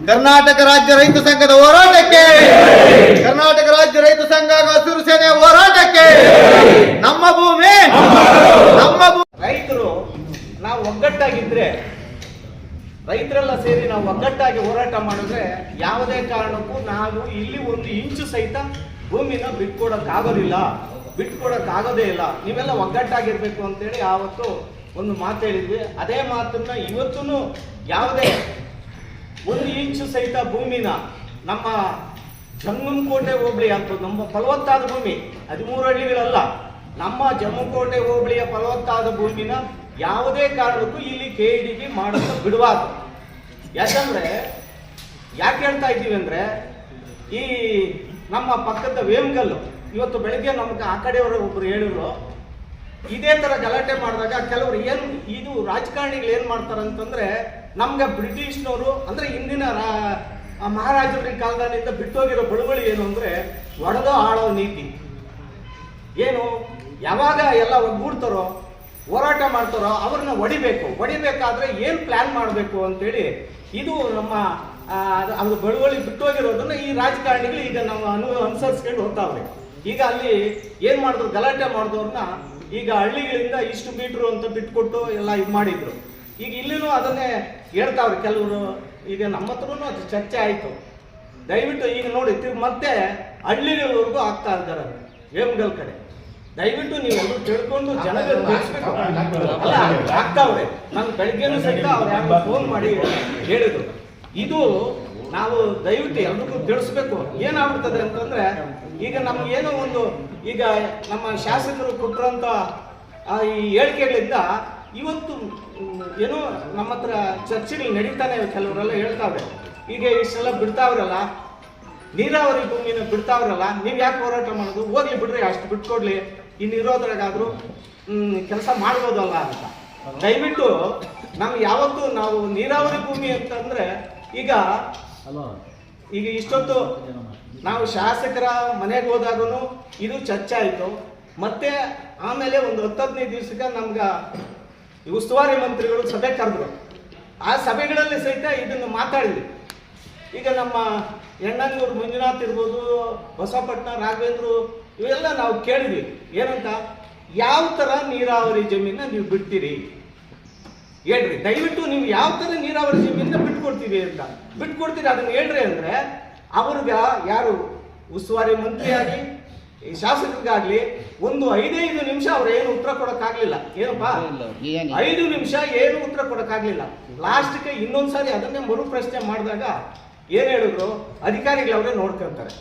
ಕರ್ನಾಟಕ ರಾಜ್ಯ ರೈತ ಸಂಘದ ಹೋರಾಟಕ್ಕೆ! ಕರ್ನಾಟಕ ರಾಜ್ಯ ರೈತ ಸಂಘ ಹಸಿರು ಸೇನೆ ಹೋರಾಟಕ್ಕೆ! ನಮ್ಮ ಭೂಮಿ! ನಮ್ಮ ರೈತರು ನಾವು ಒಗ್ಗಟ್ಟಾಗಿದ್ರೆ ರೈತರೆಲ್ಲ ಸೇರಿ ನಾವು ಒಗ್ಗಟ್ಟಾಗಿ ಹೋರಾಟ ಮಾಡಿದ್ರೆ ಯಾವುದೇ ಕಾರಣಕ್ಕೂ ನಾವು ಇಲ್ಲಿ ಒಂದು ಇಂಚು ಸಹಿತ ಭೂಮಿನ ಬಿಟ್ಕೊಡಕ್ಕಾಗೋದಿಲ್ಲ, ಬಿಟ್ಕೊಡಕ್ಕಾಗೋದೇ ಇಲ್ಲ. ನೀವೆಲ್ಲ ಒಗ್ಗಟ್ಟಾಗಿರ್ಬೇಕು ಅಂತೇಳಿ ಆವತ್ತು ಒಂದು ಮಾತು ಹೇಳಿದ್ವಿ. ಅದೇ ಮಾತನ್ನ ಇವತ್ತೂ ಯಾವುದೇ ಒಂದು ಇಂಚು ಸಹಿತ ಭೂಮಿನ ನಮ್ಮ ಜಂಗಮಕೋಟೆ ಹೋಬಳಿ ಅಂತ ನಮ್ಮ ಫಲವತ್ತಾದ ಭೂಮಿ, ಹದಿಮೂರು ಹಳ್ಳಿಗಳಲ್ಲ ನಮ್ಮ ಜಮ್ಮಕೋಟೆ ಹೋಬಳಿಯ ಫಲವತ್ತಾದ ಭೂಮಿನ ಯಾವುದೇ ಕಾರಣಕ್ಕೂ ಇಲ್ಲಿ ಕೆ ಡಿಗೆ ಮಾಡೋದು ಬಿಡಬಾರ್ದು ಯಾಕಂದ್ರೆ, ಯಾಕೆ ಹೇಳ್ತಾ ಇದ್ದೀವಿ ಅಂದ್ರೆ, ಈ ನಮ್ಮ ಪಕ್ಕದ ವೇಮಗಲ್ಲು, ಇವತ್ತು ಬೆಳಗ್ಗೆ ನಮ್ಗೆ ಆ ಕಡೆಯವರು ಒಬ್ರು ಹೇಳಿದ್ರು, ಇದೇ ತರ ಗಲಾಟೆ ಮಾಡಿದಾಗ ಕೆಲವರು ಏನು ಇದು ರಾಜಕಾರಣಿಗಳು ಏನ್ ಮಾಡ್ತಾರೆ ಅಂತಂದ್ರೆ ನಮ್ಗೆ ಬ್ರಿಟಿಷ್ನವರು, ಅಂದ್ರೆ ಹಿಂದಿನ ಮಹಾರಾಜರ ಕಾಲದಿಂದ ಬಿಟ್ಟೋಗಿರೋ ಬಳುವಳಿ ಏನು ಅಂದ್ರೆ, ಒಡೆದೋ ಆಳೋ ನೀತಿ. ಏನು, ಯಾವಾಗ ಎಲ್ಲ ಒಗ್ಗೂಡ್ತಾರೋ ಹೋರಾಟ ಮಾಡ್ತಾರೋ ಅವ್ರನ್ನ ಹೊಡಿಬೇಕು. ಹೊಡಿಬೇಕಾದ್ರೆ ಏನು ಪ್ಲಾನ್ ಮಾಡಬೇಕು ಅಂತೇಳಿ ಇದು ನಮ್ಮ ಅದು- ಬಳುವಳಿ ಬಿಟ್ಟು ಬಿಟ್ಟೋಗಿರೋದನ್ನ ಈ ರಾಜಕಾರಣಿಗಳು ಈಗ ನಾವು ಅನು, ಅನುಸರಿಸ್ಕೊಂಡು ಹೋಗ್ತಾವ್ರಿ ಈಗ ಅಲ್ಲಿ ಏನ್ ಮಾಡಿದ್ರು, ಗಲಾಟೆ ಮಾಡಿದವ್ರನ್ನ ಈಗ ಹಳ್ಳಿಗಳಿಂದ ಇಷ್ಟು ಮೀಟ್ರು ಅಂತ ಬಿಟ್ಕೊಟ್ಟು ಎಲ್ಲ ಇದು ಮಾಡಿದ್ರು. ಈಗ ಇಲ್ಲಿನೂ ಅದನ್ನೇ ಹೇಳ್ತಾವ್ರಿ ಕೆಲವರು, ಈಗ ನಮ್ಮ ಹತ್ರನೂ ಅದು ಚರ್ಚೆ ಆಯ್ತು. ದಯವಿಟ್ಟು ಈಗ ನೋಡಿ ಮತ್ತೆ ಹಳ್ಳಿಗಳವರೆಗೂ ಆಗ್ತಾ ಇದ್ದಾರೆ. ವೇಮಗಲ್ ಕಡೆ. ದಯವಿಟ್ಟು ನೀವು ತಿಳ್ಕೊಂಡು ಜನಗಳು ತಿಳಿಸ್ಬೇಕು. ಆಗ್ತಾವ್ರೆ ನಾನು ಬೆಳಗ್ಗೆನೂ ಸಹಿತ ಅವ್ರು ಯಾರು ಫೋನ್ ಮಾಡಿ ಹೇಳಿದ್ರು. ಇದು ನಾವು ದಯವಿಟ್ಟು ಎಲ್ರಿಗೂ ತಿಳಿಸ್ಬೇಕು. ಏನಾಗುತ್ತದೆ ಅಂತಂದ್ರೆ ಈಗ ನಮ್ಗೆ ಏನೋ ಒಂದು ಈಗ ನಮ್ಮ ಶಾಸಕರು ಕೊಟ್ಟರಂತ ಈ ಹೇಳಿಕೆಗಳಿಂದ ಇವತ್ತು ಏನೋ ನಮ್ಮ ಹತ್ರ ಚರ್ಚೆಗಳು ನಡೀತಾನೆ ಕೆಲವರೆಲ್ಲ ಹೇಳ್ತಾವೆ ಈಗ ಇಷ್ಟೆಲ್ಲ ಬಿಡ್ತಾವ್ರಲ್ಲ ನೀರಾವರಿ ಭೂಮಿನ ಬಿಡ್ತಾವ್ರಲ್ಲ ನೀವು ಯಾಕೆ ಹೋರಾಟ ಮಾಡೋದು? ಹೋಗ್ಲಿ ಬಿಡ್ರಿ ಅಷ್ಟು ಬಿಟ್ಕೊಡ್ಲಿ. ಇನ್ನು ಇರೋದ್ರಾಗಾದ್ರೂ ಕೆಲಸ ಮಾಡ್ಬೋದಲ್ಲ ಅಂತ. ದಯವಿಟ್ಟು ನಮ್ಗೆ ಯಾವತ್ತು ನಾವು ನೀರಾವರಿ ಭೂಮಿ ಅಂತಂದ್ರೆ ಈಗ ಈಗ ಇಷ್ಟೊತ್ತು ನಾವು ಶಾಸಕರ ಮನೆಗೆ ಹೋದಾಗೂ ಇದು ಚರ್ಚೆ ಆಯಿತು ಮತ್ತೆ ಆಮೇಲೆ ಒಂದು ಹತ್ತು ಹದಿನೈದು ದಿವಸಕ್ಕೆ ನಮ್ಗೆ ಉಸ್ತುವಾರಿ ಮಂತ್ರಿಗಳು ಸಭೆ ಕರೆದ್ರು. ಆ ಸಭೆಗಳಲ್ಲಿ ಸಹಿತ ಇದನ್ನು ಮಾತಾಡಿದ್ವಿ. ಈಗ ನಮ್ಮ ಎಣ್ಣಂಗೂರು ಮಂಜುನಾಥ್ ಇರ್ಬೋದು ಬಸವಪಟ್ಟಣ ರಾಘವೇಂದ್ರು ಇವೆಲ್ಲ ನಾವು ಕೇಳಿದ್ವಿ. ಏನಂತ? ಯಾವ ಥರ ನೀರಾವರಿ ಜಮೀನ ನೀವು ಬಿಡ್ತೀರಿ? ಹೇಳ್ರಿ. ದಯವಿಟ್ಟು ನೀವು ಯಾವ ಥರ ನೀರಾವರಿ ಜಮೀನ ಬಿಟ್ಕೊಡ್ತೀವಿ ಅಂತ. ಬಿಟ್ಕೊಡ್ತೀರಿ ಅದನ್ನ ಹೇಳ್ರಿ ಅಂದ್ರೆ ಅವ್ರಿಗೆ ಯಾರು? ಉಸ್ತುವಾರಿ ಮಂತ್ರಿಯಾಗಿ ಈ ಶಾಸಕರಿಗಾಗ್ಲಿ ಒಂದು ಐದೈದು ನಿಮಿಷ ಅವ್ರು ಏನು ಉತ್ತರ ಕೊಡಕ್ಕಾಗ್ಲಿಲ್ಲ. ಏನಪ್ಪಾ? ಐದು ನಿಮಿಷ ಏನು ಉತ್ತರ ಕೊಡಕ್ಕಾಗ್ಲಿಲ್ಲ. ಲಾಸ್ಟ್ಗೆ ಇನ್ನೊಂದ್ಸಾರಿ ಅದನ್ನೇ ಮರು ಪ್ರಶ್ನೆ ಮಾಡಿದಾಗ ಏನ್ ಹೇಳಿದ್ರು? ಅಧಿಕಾರಿಗಳು ಅವರೇ ನೋಡ್ಕೊಂತಾರೆ.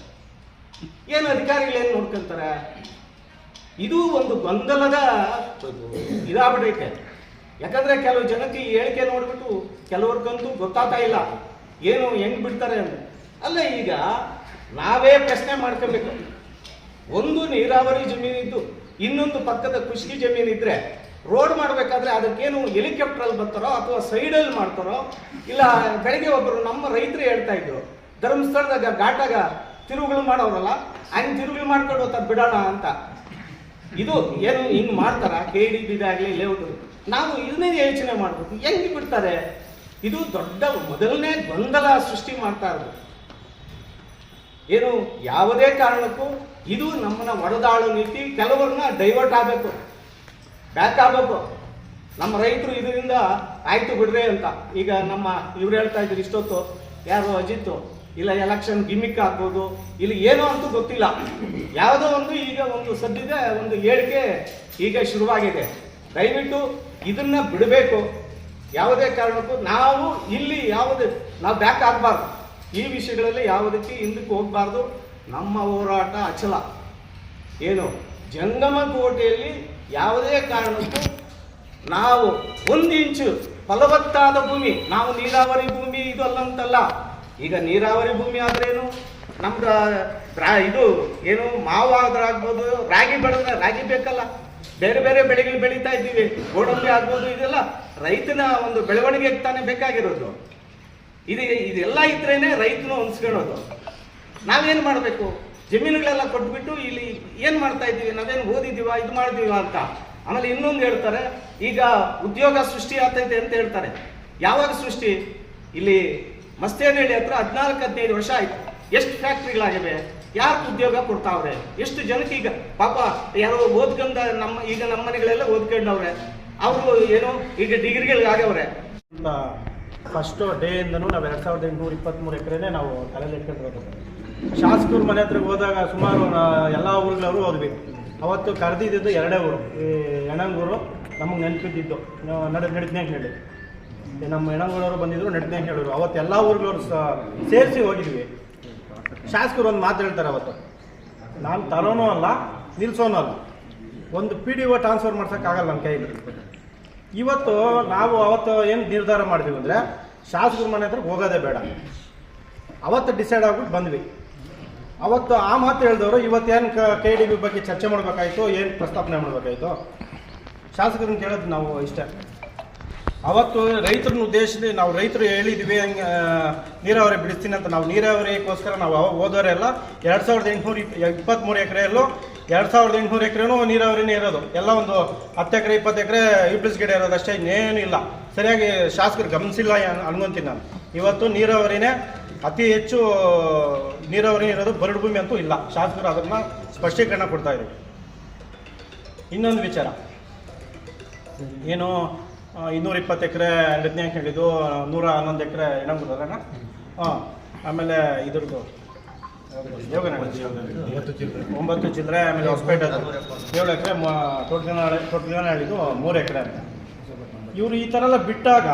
ಏನು ಅಧಿಕಾರಿಗಳು ಏನು ನೋಡ್ಕೊಂತಾರೆ? ಇದು ಒಂದು ಗೊಂದಲದ ಇದಾಗ್ಬಿಟ್ಟೈತೆ ಯಾಕಂದ್ರೆ ಕೆಲವು ಜನಕ್ಕೆ ಹೇಳಿಕೆ ನೋಡ್ಬಿಟ್ಟು ಕೆಲವ್ರಿಗಂತೂ ಗೊತ್ತಾಗ್ತಾ ಇಲ್ಲ. ಏನು ಹೆಂಗ್ ಬಿಡ್ತಾರೆ ಅಂತ. ಅಲ್ಲ, ಈಗ ನಾವೇ ಪ್ರಶ್ನೆ ಮಾಡ್ಕೋಬೇಕು. ಒಂದು ನೀರಾವರಿ ಜಮೀನಿದ್ದು ಇನ್ನೊಂದು ಪಕ್ಕದ ಖುಷ್ಕಿ ಜಮೀನಿದ್ರೆ ರೋಡ್ ಮಾಡ್ಬೇಕಾದ್ರೆ ಅದಕ್ಕೇನು ಹೆಲಿಕಾಪ್ಟರ್ ಅಲ್ಲಿ ಬರ್ತಾರೋ ಅಥವಾ ಸೈಡಲ್ಲಿ ಮಾಡ್ತಾರೋ? ಇಲ್ಲ, ಬೆಳಗ್ಗೆ ಒಬ್ಬರು ನಮ್ಮ ರೈತರು ಹೇಳ್ತಾ ಇದ್ರು, ಧರ್ಮಸ್ಥಳದಾಗ ಘಾಟಾಗ ತಿರುವುಗಳು ಮಾಡೋರಲ್ಲ, ಹಂಗೆ ತಿರುವುಗಳು ಮಾಡ್ಕೊಂಡು ಹೋಗ್ತಾರೆ, ಬಿಡೋಣ ಅಂತ. ಇದು ಏನು ಹಿಂಗೆ ಮಾಡ್ತಾರ? ಕೆ ಡಿ ಬಿದಾಗ್ಲಿ ಲೇಔಟ್ ನಾವು ಇದನ್ನೇ ಯೋಚನೆ ಮಾಡ್ಬೇಕು. ಹೆಂಗೆ ಬಿಡ್ತಾರೆ? ಇದು ದೊಡ್ಡ ಮೊದಲನೇ ಗೊಂದಲ ಸೃಷ್ಟಿ ಮಾಡ್ತಾ ಇರೋದು. ಏನು, ಯಾವುದೇ ಕಾರಣಕ್ಕೂ ಇದು ನಮ್ಮನ್ನ ಒಡೆದಾಳು ನೀತಿ ಕೆಲವರನ್ನ ಡೈವರ್ಟ್ ಆಗಬೇಕು. ಬ್ಯಾಕ್ ಆಗಬೇಕು. ನಮ್ಮ ರೈತರು ಇದರಿಂದ ಆಯ್ತು ಬಿಡ್ರಿ ಅಂತ. ಈಗ ನಮ್ಮ ಇವ್ರು ಹೇಳ್ತಾ ಇದ್ರು ಇಷ್ಟೊತ್ತು, ಯಾರು ಅಜಿತ್ ಇಲ್ಲ ಎಲೆಕ್ಷನ್ ಗಿಮಿಕ್ ಆಗ್ಬೋದು. ಇಲ್ಲಿ ಏನೋ ಅಂತೂ ಗೊತ್ತಿಲ್ಲ. ಯಾವುದೋ ಒಂದು ಈಗ ಒಂದು ಸದ್ಯದ ಒಂದು ಹೇಳಿಕೆ ಈಗ ಶುರುವಾಗಿದೆ. ದಯವಿಟ್ಟು ಇದನ್ನ ಬಿಡಬೇಕು. ಯಾವುದೇ ಕಾರಣಕ್ಕೂ ನಾವು ಇಲ್ಲಿ ಯಾವುದೇ, ನಾವು ಬ್ಯಾಕ್ ಆಗಬಾರ್ದು. ಈ ವಿಷಯಗಳಲ್ಲಿ ಯಾವುದಕ್ಕೆ ಹಿಂದಕ್ಕೆ ಹೋಗಬಾರ್ದು. ನಮ್ಮ ಹೋರಾಟ ಅಚಲ. ಏನು? ಜಂಗಮ ಕೋಟೆಯಲ್ಲಿ ಯಾವುದೇ ಕಾರಣಕ್ಕೂ ನಾವು ಒಂದು ಇಂಚು ಫಲವತ್ತಾದ ಭೂಮಿ, ನಾವು ನೀರಾವರಿ ಭೂಮಿ ಇದು ಅಲ್ಲಂತಲ್ಲ. ಈಗ ನೀರಾವರಿ ಭೂಮಿ ಆದ್ರೇನು ನಮ್ದು ಇದು ಏನು ಮಾವು ಆದ್ರಾಗ್ಬೋದು ರಾಗಿ ಬೆಳೆದ ರಾಗಿ ಬೇಕಲ್ಲ. ಬೇರೆ ಬೇರೆ ಬೆಳೆಗಳು ಬೆಳೀತಾ ಇದ್ದೀವಿ. ಗೋಡಂಬಿ ಆಗ್ಬೋದು, ಇದೆಲ್ಲ ರೈತನ ಒಂದು ಬೆಳವಣಿಗೆಗೆ ತಾನೇ ಬೇಕಾಗಿರೋದು. ಇದು ಇದೆಲ್ಲ ಇದ್ರೇನೆ ರೈತನು ಹೊಂದ್ಸ್ಕೊಳ್ಳೋದು. ನಾವೇನು ಮಾಡಬೇಕು? ಜಮೀನುಗಳೆಲ್ಲ ಕೊಟ್ಬಿಟ್ಟು ಇಲ್ಲಿ ಏನು ಮಾಡ್ತಾ ಇದ್ದೀವಿ? ನಾವೇನು ಓದಿದ್ದೀವ? ಇದು ಮಾಡಿದೀವ ಅಂತ. ಆಮೇಲೆ ಇನ್ನೊಂದು ಹೇಳ್ತಾರೆ, ಈಗ ಉದ್ಯೋಗ ಸೃಷ್ಟಿ ಆಗ್ತೈತೆ ಅಂತ ಹೇಳ್ತಾರೆ. ಯಾವಾಗ ಸೃಷ್ಟಿ? ಇಲ್ಲಿ ಮಸ್ತೇನಹಳ್ಳಿ ಹತ್ರ ಹದಿನಾಲ್ಕು, ಹದಿನೈದು ವರ್ಷ ಆಯ್ತು. ಎಷ್ಟು ಫ್ಯಾಕ್ಟ್ರಿಗಳಾಗಿವೆ? ಯಾಕೆ ಉದ್ಯೋಗ ಕೊಡ್ತಾವ್ರೆ? ಎಷ್ಟು ಜನಕ್ಕೆ ಈಗ, ಪಾಪ ಯಾರೋ ಓದ್ಕೊಂಡ ನಮ್ಮ, ಈಗ ನಮ್ಮ ಮನೆಗಳೆಲ್ಲ ಓದ್ಕೊಂಡವ್ರೆ. ಅವರು ಏನೋ ಈಗ ಡಿಗ್ರಿಗಳಿಗಾಗವ್ರೆ ಫಸ್ಟು ಡೇಯಿಂದನೂ ನಾವು ಎರಡು ಸಾವಿರದ ಎಂಟುನೂರ ಇಪ್ಪತ್ತ್ಮೂರು ಎಕರೆನೇ ನಾವು ತಲೆಯಲ್ಲಿ ಇಟ್ಕೊಂಡಿರೋದು. ಶಾಸಕರು ಮನೆ ಹತ್ರ ಹೋದಾಗ ಸುಮಾರು ಎಲ್ಲ ಊರುಗಳವರು ಹೋದ್ವಿ. ಅವತ್ತು ಕರೆದಿದ್ದು ಎರಡೇ ಊರು. ಈ ಯಣಂಗೂರು ನಮಗೆ ನೆನಪಿದ್ದಿದ್ದು. ನಡೆದು ನಡೆದನೇ ಹೇಳಿ. ನಮ್ಮ ಯಣಂಗೂರವರು ಬಂದಿದ್ರು ನಡಿದ್ನೇ ಹೇಳಿದ್ರು. ಅವತ್ತು ಎಲ್ಲ ಊರುಗಳವರು ಸೇರಿಸಿ ಹೋಗಿದ್ವಿ. ಶಾಸಕರು ಒಂದು ಮಾತು ಹೇಳ್ತಾರೆ ಅವತ್ತು. ನಾನು ತರೋನೂ ಅಲ್ಲ, ನಿಲ್ಸೋನೂ ಅಲ್ಲ. ಒಂದು ಪಿ ಡಿ ಒ ಟ್ರಾನ್ಸ್ಫರ್ ಮಾಡ್ಸೋಕ್ಕಾಗಲ್ಲ ನಮ್ಮ ಕೈಲಿ. ಇವತ್ತು ನಾವು ಅವತ್ತು ಏನು ನಿರ್ಧಾರ ಮಾಡಿದ್ವಿ ಅಂದರೆ, ಶಾಸಕರ ಮನೆ ಹತ್ರ ಹೋಗೋದೇ ಬೇಡ. ಅವತ್ತು ಡಿಸೈಡ್ ಆಗ್ಬಿಟ್ಟು ಬಂದ್ವಿ. ಅವತ್ತು ಆ ಮಾತು ಹೇಳಿದವರು ಇವತ್ತೇನು ಕೆ ಡಿ ಬಿ ಬಗ್ಗೆ ಚರ್ಚೆ ಮಾಡಬೇಕಾಯಿತು? ಏನು ಪ್ರಸ್ತಾಪನೆ ಮಾಡಬೇಕಾಯಿತು? ಶಾಸಕರನ್ನ ಕೇಳೋದು ನಾವು ಇಷ್ಟೇ. ಅವತ್ತು ರೈತರನ್ನ ಉದ್ದೇಶದಲ್ಲಿ ನಾವು ರೈತರು ಹೇಳಿದ್ವಿ, ಹಂಗೆ ನೀರಾವರಿ ಬಿಡಿಸ್ತೀನಿ ಅಂತ. ನಾವು ನೀರಾವರಿಗೋಸ್ಕರ ನಾವು ಅವಾಗ ಹೋದವರೆಲ್ಲ ಎರಡು ಸಾವಿರದ ಎಂಟುನೂರ ಇಪ್ಪತ್ತ್ಮೂರು ಎಕರೆಯಲ್ಲೂ, ಎರಡು ಸಾವಿರದ ಎಂಟುನೂರು ಎಕರೆನೂ ನೀರಾವರಿನೇ ಇರೋದು. ಎಲ್ಲ ಒಂದು ಹತ್ತು ಎಕರೆ, ಇಪ್ಪತ್ತು ಎಕರೆ ಯುಪಿಸ್ ಗಿಡ ಇರೋದು ಅಷ್ಟೇ, ಇನ್ನೇನು ಇಲ್ಲ. ಸರಿಯಾಗಿ ಶಾಸಕರು ಗಮನಿಸಿಲ್ಲ ಅನ್- ಅನ್ಕೊಂತೀನಿ ನಾನು. ಇವತ್ತು ನೀರಾವರಿನೇ ಅತಿ ಹೆಚ್ಚು ನೀರಾವರಿ ಇರೋದು ಬರಡು ಭೂಮಿ ಅಂತೂ ಇಲ್ಲ. ಶಾಸಕರು ಅದನ್ನು ಸ್ಪಷ್ಟೀಕರಣ ಕೊಡ್ತಾ ಇದ್ದೀವಿ ಇನ್ನೊಂದು ವಿಚಾರ. ಏನು ಇನ್ನೂರ ಇಪ್ಪತ್ತು ಎಕರೆ ಎರಡನೇ ಹೇಳಿದ್ದು ನೂರ ಹನ್ನೊಂದು ಎಕರೆ ಎಣಂಗುದಲ್ಲ ಹಾಂ ಆಮೇಲೆ ಇದ್ರದ್ದು ಒಂಬತ್ತು ಚಿಲ್ಲರೆ ಆಮೇಲೆ ಹೊಸಪೇಟೆ ಏಳು ಎಕರೆ ತೋಟಗಾನ ಹೇಳಿದ್ದು ಮೂರು ಎಕರೆ ಅಂತ. ಇವರು ಈ ಥರ ಎಲ್ಲ ಬಿಟ್ಟಾಗ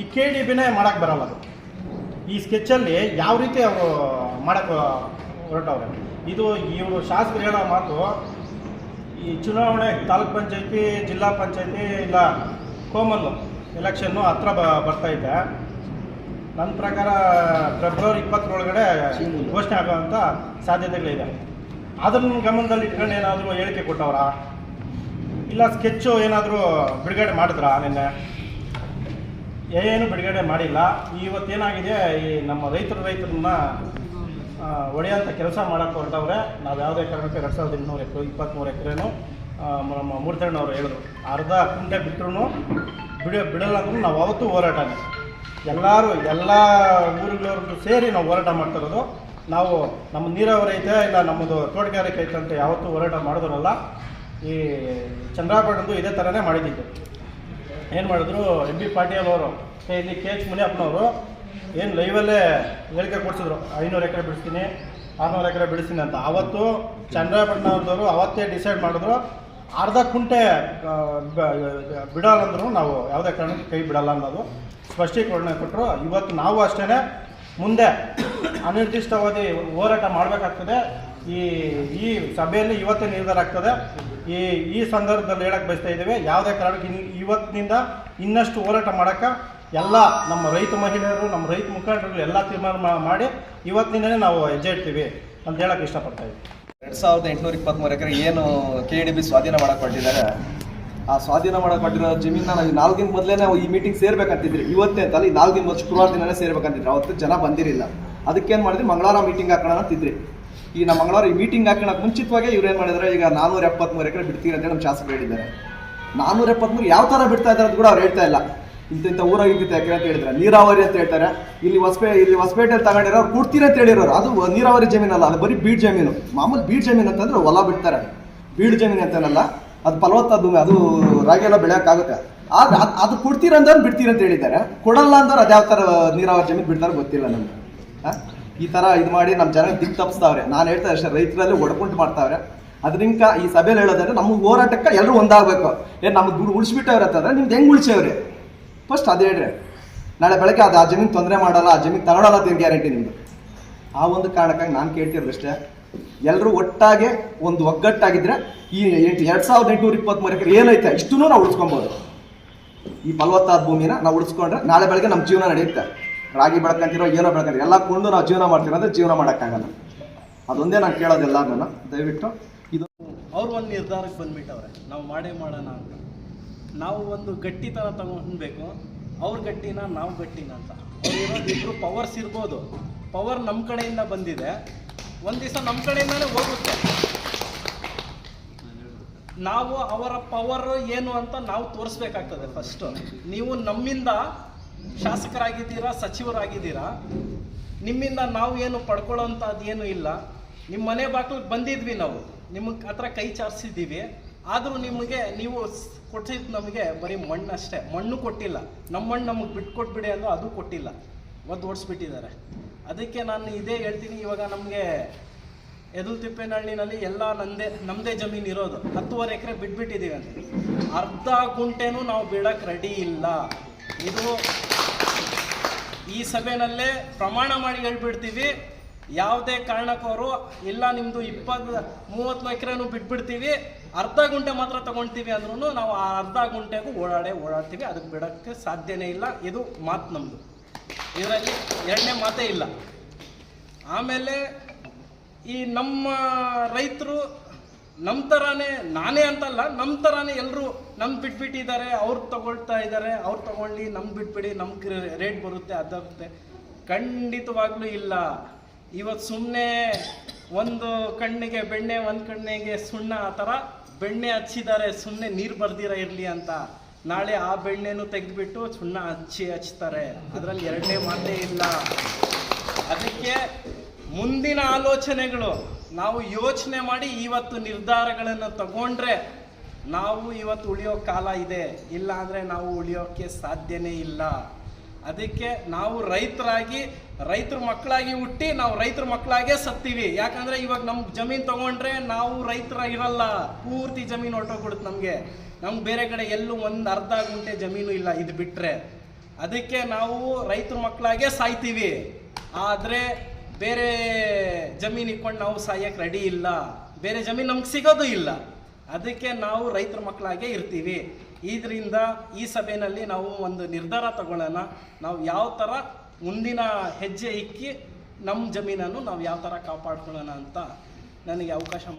ಈ ಕೆ ಡಿ ಬಿನೇ ಮಾಡೋಕ್ಕೆ ಬರಲ್ಲ ಅದು. ಈ ಸ್ಕೆಚಲ್ಲಿ ಯಾವ ರೀತಿ ಅವರು ಮಾಡೋಕ್ಕೆ ಹೊರಟವ್ರೆ. ಇದು ಇವರು ಶಾಸಕರು ಹೇಳೋ ಮಾತು, ಈ ಚುನಾವಣೆ ತಾಲೂಕ್ ಪಂಚಾಯತಿ, ಜಿಲ್ಲಾ ಪಂಚಾಯತಿ, ಇಲ್ಲ ಕೋಮಲ್ಲು ಎಲೆಕ್ಷನ್ನು ಹತ್ರ ಬ ಬರ್ತಾ ಇದೆ. ನನ್ನ ಪ್ರಕಾರ ಫೆಬ್ರವರಿ ಇಪ್ಪತ್ತರೊಳಗಡೆ ಘೋಷಣೆ ಆಗೋವಂಥ ಸಾಧ್ಯತೆಗಳಿದೆ. ಅದನ್ನು ಗಮನದಲ್ಲಿ ಇಟ್ಕೊಂಡು ಏನಾದರೂ ಹೇಳಿಕೆ ಕೊಟ್ಟವರಾ? ಇಲ್ಲ ಸ್ಕೆಚ್ಚು ಏನಾದರೂ ಬಿಡುಗಡೆ ಮಾಡಿದ್ರಾ ನಿನ್ನೆ? ಏನು ಬಿಡುಗಡೆ ಮಾಡಿಲ್ಲ. ಇವತ್ತೇನಾಗಿದೆ ಈ ನಮ್ಮ ರೈತರು ರೈತರನ್ನ ಒಡೆಯೋಂಥ ಕೆಲಸ ಮಾಡೋಕ್ಕೆ ಹೊರಟವ್ರೆ. ನಾವು ಯಾವುದೇ ಕಾರಣಕ್ಕೆ ಎರಡು ಸಾವಿರದ ಎಂಟುನೂರು ಎಕರೆ ಇಪ್ಪತ್ತ್ಮೂರು ಎಕರೆನೂ ನಮ್ಮ ಮೂರ್ತಣ್ಣವ್ರು ಹೇಳಿದ್ರು, ಅರ್ಧ ಕುಂಟೆ ಬಿಟ್ಟರು ಬಿಡೋ ಬಿಡಲ್ಲ ಅಂದ್ರೂ ನಾವು ಅವತ್ತು ಹೋರಾಟನೇ. ಎಲ್ಲರೂ, ಎಲ್ಲ ಊರುಗಳವ್ರದ್ದು ಸೇರಿ ನಾವು ಹೋರಾಟ ಮಾಡ್ತಿರೋದು. ನಾವು ನಮ್ಮ ನೀರಾವರಿ ಐತೆ, ಇಲ್ಲ ನಮ್ಮದು ತೋಟಗಾರಿಕೆ ಐತೆ ಅಂತ ಯಾವತ್ತೂ ಹೋರಾಟ ಮಾಡಿದ್ರಲ್ಲ, ಈ ಚಂದ್ರಾಪಟ್ಟಣದ್ದು ಇದೇ ಥರನೇ ಮಾಡಿದ್ದಿದ್ದು ಏನು ಮಾಡಿದ್ರು, ಎಂ ಬಿ ಪಾಟೀಲ್ ಅವರು ಇಲ್ಲಿ ಕೆ ಎಚ್ ಮುನಿಯಪ್ಪನವರು, ಏನು ಲೈವಲ್ಲೇ ಹೇಳಿಕೆ ಕೊಡಿಸಿದ್ರು, ಐನೂರು ಎಕರೆ ಬಿಡಿಸ್ತೀನಿ, ಆರುನೂರು ಎಕರೆ ಬಿಡಿಸ್ತೀನಿ ಅಂತ. ಅವತ್ತು ಚಂದ್ರಾಪಟ್ಟಣದವರು ಅವತ್ತೇ ಡಿಸೈಡ್ ಮಾಡಿದ್ರು ಅರ್ಧ ಕುಂಟೆ ಬಿಡಲ್ಲಂದ್ರೂ ನಾವು ಯಾವುದೇ ಕಾರಣಕ್ಕೆ ಕೈ ಬಿಡಲ್ಲ ಅನ್ನೋದು ಸ್ಪಷ್ಟೀಕರಣ ಕೊಟ್ಟರು. ಇವತ್ತು ನಾವು ಅಷ್ಟೇ ಮುಂದೆ ಅನಿರ್ದಿಷ್ಟವಾಗಿ ಹೋರಾಟ ಮಾಡಬೇಕಾಗ್ತದೆ. ಈ ಈ ಸಭೆಯಲ್ಲಿ ಇವತ್ತೇ ನಿರ್ಧಾರ ಆಗ್ತದೆ. ಈ ಈ ಸಂದರ್ಭದಲ್ಲಿ ಹೇಳಕ್ಕೆ ಬಯಸ್ತಾ ಇದ್ದೇವೆ, ಯಾವುದೇ ಕಾರಣಕ್ಕೆ ಇವತ್ತಿನಿಂದ ಇನ್ನಷ್ಟು ಹೋರಾಟ ಮಾಡೋಕ್ಕೆ ಎಲ್ಲ ನಮ್ಮ ರೈತ ಮಹಿಳೆಯರು, ನಮ್ಮ ರೈತ ಮುಖಂಡರು ಎಲ್ಲ ತೀರ್ಮಾನ ಮಾಡಿ ಇವತ್ತಿನಿಂದಲೇ ನಾವು ಹೆಜ್ಜೆ ಇಡ್ತೀವಿ ಅಂತ ಹೇಳಕ್ಕೆ ಇಷ್ಟಪಡ್ತಾ ಇದ್ದೀವಿ ಎರಡ್ ಸಾವಿರದ ಎಂಟುನೂರ ಇಪ್ಪತ್ತ್ಮೂರು ಎಕರೆ ಏನು ಕೆ ಡಿ ಬಿ ಸ್ವಾಧೀನ ಮಾಡಕ್ಕೆ ಆ ಸ್ವಾಧೀನ ಮಾಡಕ್ ಜಮೀನ್ ಜಮೀನ ನಾವು ನಾಲ್ಕು ದಿನ ಮೊದಲೇ ಈ ಮೀಟಿಂಗ್ ಸೇರ್ಬೇಕಂತಿದ್ರಿ. ಇವತ್ತೇ ಅಂತ ಈ ನಾಲ್ಕು ದಿನ ಮೊದಲು ಶುಕ್ರವಾರ ದಿನನೇ ಸೇರ್ಬೇಕಂತಿದ್ರಿ. ಅವತ್ತು ಜನ ಬಂದಿರಲಿಲ್ಲ. ಅದಕ್ಕೇನು ಮಾಡಿದ್ರಿ? ಮಂಗಳವಾರ ಮೀಟಿಂಗ್ ಹಾಕೋಣ ಅಂತಿದ್ರಿ. ಈ ನಮ್ಮ ಮಂಗಳವಾರ ಈ ಮೀಟಿಂಗ್ ಹಾಕೋಣಕ್ಕೆ ಮುಂಚಿತವಾಗಿ ಇವ್ರು ಏನು ಮಾಡಿದ್ರೆ? ಈಗ ನಾನೂರ ಎಪ್ಪತ್ತ್ಮೂರು ಎಕರೆ ಬಿಡ್ತೀರಿ ಅಂತ ನಮ್ಮ ಶಾಸಕರು ಹೇಳಿದ್ದಾರೆ. ನಾನೂರ ಎಪ್ಪತ್ತ್ಮೂರು ಯಾವ ಥರ ಬಿಡ್ತಾ ಇದ್ದಾರೆ ಅಂತ ಕೂಡ ಅವ್ರು ಹೇಳ್ತಾ ಇಲ್ಲ. ಇಂತ ಊರಾಗ ಇಂಥ ಎಕರೆ ಅಂತ ಹೇಳಿದ್ರೆ, ನೀರಾವರಿ ಅಂತ ಹೇಳ್ತಾರೆ. ಇಲ್ಲಿ ಹೊಸಪೇ, ಇಲ್ಲಿ ಹೊಸಪೇಟೆಯಲ್ಲಿ ತಗೊಂಡಿರೋ ಅವ್ರು ಅಂತ ಹೇಳಿರೋರು. ಅದು ನೀರಾವರಿ ಜಮೀನಲ್ಲ, ಅದು ಬರೀ ಬೀಡ್ ಜಮೀನು. ಮಾಮೂಲಿ ಬೀಡ್ ಜಮೀನು ಅಂತಂದ್ರೆ ಹೊಲ ಬಿಡ್ತಾರೆ. ಬೀಡ್ ಜಮೀನು ಅಂತನಲ್ಲ, ಅದು ಫಲವತ್ತಾದ ಅದು ರಾಗಿ ಎಲ್ಲ ಬೆಳೆಯೋಕ್ಕಾಗುತ್ತೆ. ಆದ್ರೆ ಅದು ಅದು ಕೊಡ್ತೀರ ಅಂದ್ರೆ ಬಿಡ್ತೀರ ಅಂತ ಹೇಳಿದ್ದಾರೆ. ಕೊಡಲ್ಲ ಅಂದ್ರೆ ಅದ್ಯಾವ ಥರ ನೀರಾವರಿ ಜಮೀನು ಬಿಡ್ತಾರೆ ಗೊತ್ತಿಲ್ಲ ನಮ್ಗೆ? ಈ ಥರ ಇದು ಮಾಡಿ ನಮ್ಮ ಜನ ದಿಕ್ ತಪ್ಪಿಸ್ತಾವ್ರೆ ನಾನು ಹೇಳ್ತಾ ಅಷ್ಟೇ, ರೈತರಲ್ಲಿ ಒಡ್ಕೊಂಡು ಮಾಡ್ತಾವ್ರೆ. ಅದರಿಂದ ಈ ಸಭೆಯಲ್ಲಿ ಹೇಳೋದಂದ್ರೆ, ನಮ್ಮ ಹೋರಾಟಕ್ಕೆ ಎಲ್ಲರೂ ಒಂದಾಗಬೇಕು. ಏನು ನಮ್ಗೆ ದುಡ್ಡು ಉಳಿಸ್ಬಿಟ್ಟವ್ರೆ ಅಂತಂದ್ರೆ, ನಿಮ್ದು ಹೆಂಗೆ ಉಳಿಸವ್ರೆ ಫಸ್ಟ್ ಅದು ಹೇಳ್ರೆ. ನಾಳೆ ಬೆಳಗ್ಗೆ ಅದು ಆ ಜಮೀನು ತೊಂದರೆ ಮಾಡಲ್ಲ, ಆ ಜಮೀನು ತಗೊಳಲ್ಲ ಅಂತ ಗ್ಯಾರಂಟಿ ನಿಮ್ದು? ಆ ಒಂದು ಕಾರಣಕ್ಕಾಗಿ ನಾನು ಕೇಳ್ತಿರೋದಷ್ಟೇ ಎಲ್ಲರೂ ಒಟ್ಟಾಗೆ ಒಂದು ಒಗ್ಗಟ್ಟಾಗಿದ್ರೆ ಈ ಎಂಟು, ಎರಡು ಸಾವಿರದ ಎಂಟುನೂರ ಇಪ್ಪತ್ತ್ಮೂರು ಎಕರೆ ಏನೈತೆ ಇಷ್ಟೂ ನಾವು ಉಳಿಸ್ಕೊಬೋದು. ಈ ಫಲವತ್ತಾದ ಭೂಮಿನ ನಾವು ಉಳಿಸ್ಕೊಂಡ್ರೆ ನಾಳೆ ಬೆಳಗ್ಗೆ ನಮ್ಮ ಜೀವನ ನಡೆಯುತ್ತೆ. ರಾಗಿ ಬೆಳ್ಕೊಂತಿರೋ ಏನೋ ಬೆಳ್ಕೊಂತಿರೋ, ಎಲ್ಲ ಕೊಂಡು ನಾವು ಜೀವನ ಮಾಡ್ತೀವಿ ಅಂದರೆ ಜೀವನ ಮಾಡೋಕ್ಕಾಗಲ್ಲ. ಅದೊಂದೇ ನಾನು ಕೇಳೋದೆಲ್ಲ ನಾನು ದಯವಿಟ್ಟು ಇದು ಅವ್ರು ಒಂದು ನಿರ್ಧಾರಕ್ಕೆ ಬಂದ್ಬಿಟ್ಟವ್ರೆ. ನಾವು ಮಾಡೇ ಮಾಡೋಣ ಅಂತ. ನಾವು ಒಂದು ಗಟ್ಟಿತನ ತಗೊಂಡ್ಬೇಕು. ಅವ್ರ ಗಟ್ಟಿನ ನಾವು ಗಟ್ಟಿನ ಅಂತ. ಇಬ್ಬರು ಪವರ್ಸ್ ಇರ್ಬೋದು. ಪವರ್ ನಮ್ಮ ಕಡೆಯಿಂದ ಬಂದಿದೆ. ಒಂದು ದಿವಸ ನಮ್ಮ ಕಡೆಯಿಂದಲೇ ಹೋಗುತ್ತೆ. ನಾವು ಅವರ ಪವರ್ ಏನು ಅಂತ ನಾವು ತೋರಿಸ್ಬೇಕಾಗ್ತದೆ ಫಸ್ಟು ನೀವು ನಮ್ಮಿಂದ ಶಾಸಕರಾಗಿದ್ದೀರಾ, ಸಚಿವರಾಗಿದ್ದೀರಾ? ನಿಮ್ಮಿಂದ ನಾವು ಏನು ಪಡ್ಕೊಳ್ಳೋಂಥದ್ದು ಏನು ಇಲ್ಲ. ನಿಮ್ಮ ಮನೆ ಬಾಗಿಲಿಗೆ ಬಂದಿದ್ವಿ ನಾವು. ನಿಮಗೆ ಹತ್ರ ಕೈ ಚಾಚಿಸಿದ್ದೀವಿ ಆದರೂ ನಿಮಗೆ ನೀವು ಕೊಟ್ಟಿದ್ದು ನಮಗೆ ಬರೀ ಮಣ್ಣು ಅಷ್ಟೇ ಮಣ್ಣು ಕೊಟ್ಟಿಲ್ಲ. ನಮ್ಮ ಮಣ್ಣು ನಮಗೆ ಬಿಟ್ಕೊಟ್ಬಿಡಿ ಅನ್ನೋ ಅದು ಕೊಟ್ಟಿಲ್ಲ. ಒದ್ದು ಓಡಿಸ್ಬಿಟ್ಟಿದ್ದಾರೆ ಅದಕ್ಕೆ ನಾನು ಇದೇ ಹೇಳ್ತೀನಿ, ಇವಾಗ ನಮಗೆ ಎದುಲ್ ತಿಪ್ಪೇನಹಳ್ಳಿನಲ್ಲಿ ಎಲ್ಲ ನಂದೇ ನಮ್ಮದೇ ಜಮೀನು ಇರೋದು. ಹತ್ತುವರೆ ಎಕರೆ ಬಿಟ್ಬಿಟ್ಟಿದ್ದೀವಿ ಅಂತ. ಅರ್ಧ ಗುಂಟೆನೂ ನಾವು ಬಿಡೋಕ್ಕೆ ರೆಡಿ ಇಲ್ಲ. ಇದು ಈ ಸಭೆನಲ್ಲೇ ಪ್ರಮಾಣ ಮಾಡಿ ಹೇಳ್ಬಿಡ್ತೀವಿ. ಯಾವುದೇ ಕಾರಣಕ್ಕವರು ಇಲ್ಲ ನಿಮ್ಮದು ಇಪ್ಪತ್ತು, ಮೂವತ್ತು ಎಕರೆನೂ ಬಿಟ್ಬಿಡ್ತೀವಿ. ಅರ್ಧ ಗುಂಟೆ ಮಾತ್ರ ತಗೊಳ್ತೀವಿ ಅಂದ್ರೂ ನಾವು ಆ ಅರ್ಧ ಗುಂಟೆಗೂ ಓಡಾಡೇ ಓಡಾಡ್ತೀವಿ. ಅದಕ್ಕೆ ಬಿಡೋಕ್ಕೆ ಸಾಧ್ಯನೇ ಇಲ್ಲ. ಇದು ಮಾತು ನಮ್ಮದು ಇದರಲ್ಲಿ ಎರಡನೇ ಮಾತೇ ಇಲ್ಲ. ಆಮೇಲೆ ಈ ನಮ್ಮ ರೈತರು ನಮ್ಮ ಥರಾನೇ ನಾನೇ ಅಂತಲ್ಲ ನಮ್ಮ ಥರಾನೇ ಎಲ್ಲರೂ ನಮ್ಮ ಬಿಟ್ಬಿಟ್ಟಿದ್ದಾರೆ, ಅವ್ರು ತಗೊಳ್ತಾ ಇದ್ದಾರೆ, ಅವ್ರು ತಗೊಳ್ಳಿ ನಮ್ಮ ಬಿಟ್ಬಿಡಿ ನಮ್ಗೆ ರೇಟ್ ಬರುತ್ತೆ ಅದಾಗುತ್ತೆ ಖಂಡಿತವಾಗ್ಲೂ ಇಲ್ಲ. ಇವತ್ತು ಸುಮ್ಮನೆ ಒಂದು ಕಣ್ಣಿಗೆ, ಬೆಣ್ಣೆ ಒಂದು ಕಣ್ಣಿಗೆ ಸುಣ್ಣ ಆ ಥರ ಬೆಣ್ಣೆ ಹಚ್ಚಿದ್ದಾರೆ ಸುಮ್ಮನೆ ನೀರು ಬರ್ದಿರ ಇರಲಿ ಅಂತ. ನಾಳೆ ಆ ಬೆಣ್ಣೆನೂ ತೆಗೆದುಬಿಟ್ಟು ಸುಣ್ಣ ಹಚ್ಚಿ ಹಚ್ತಾರೆ. ಅದರಲ್ಲಿ ಎರಡನೇ ಮಾತೇ ಇಲ್ಲ. ಅದಕ್ಕೆ ಮುಂದಿನ ಆಲೋಚನೆಗಳು, ನಾವು ಯೋಚನೆ ಮಾಡಿ ಇವತ್ತು ನಿರ್ಧಾರಗಳನ್ನು ತಗೊಂಡ್ರೆ ನಾವು ಇವತ್ತು ಉಳಿಯೋ ಕಾಲ ಇದೆ. ಇಲ್ಲ ಅಂದರೆ ನಾವು ಉಳಿಯೋಕ್ಕೆ ಸಾಧ್ಯನೇ ಇಲ್ಲ. ಅದಕ್ಕೆ ನಾವು ರೈತರಾಗಿ, ರೈತರ ಮಕ್ಕಳಾಗಿ ಹುಟ್ಟಿ ನಾವು ರೈತರ ಮಕ್ಕಳಾಗೇ ಸತ್ತೀವಿ. ಯಾಕಂದ್ರೆ ಇವಾಗ ನಮ್ಮ ಜಮೀನು ತಗೊಂಡ್ರೆ ನಾವು ರೈತರ ಇರಲ್ಲ ಪೂರ್ತಿ ಜಮೀನು ಹೊರಟೋಗ್ಬಿಡುತ್ತೆ ನಮಗೆ. ನಮ್ಗೆ ಬೇರೆ ಕಡೆ ಎಲ್ಲೂ ಒಂದು ಅರ್ಧ ಗುಂಟೆ ಜಮೀನು ಇಲ್ಲ, ಇದು ಬಿಟ್ಟರೆ ಅದಕ್ಕೆ ನಾವು ರೈತರ ಮಕ್ಕಳಾಗೆ ಸಾಯ್ತೀವಿ. ಆದರೆ ಬೇರೆ ಜಮೀನು ಇಟ್ಕೊಂಡು ನಾವು ಸಾಯಕ್ಕೆ ರೆಡಿ ಇಲ್ಲ. ಬೇರೆ ಜಮೀನು ನಮ್ಗೆ ಸಿಗೋದು ಇಲ್ಲ. ಅದಕ್ಕೆ ನಾವು ರೈತರ ಮಕ್ಕಳಾಗೆ ಇರ್ತೀವಿ. ಇದರಿಂದ ಈ ಸಭೆಯಲ್ಲಿ ನಾವು ಒಂದು ನಿರ್ಧಾರ ತಗೊಳ್ಳೋಣ. ನಾವು ಯಾವ ಥರ ಮುಂದಿನ ಹೆಜ್ಜೆ ಇಕ್ಕಿ ನಮ್ಮ ಜಮೀನನ್ನು ನಾವು ಯಾವ ಥರ ಕಾಪಾಡ್ಕೊಳ್ಳೋಣ ಅಂತ ನನಗೆ ಅವಕಾಶ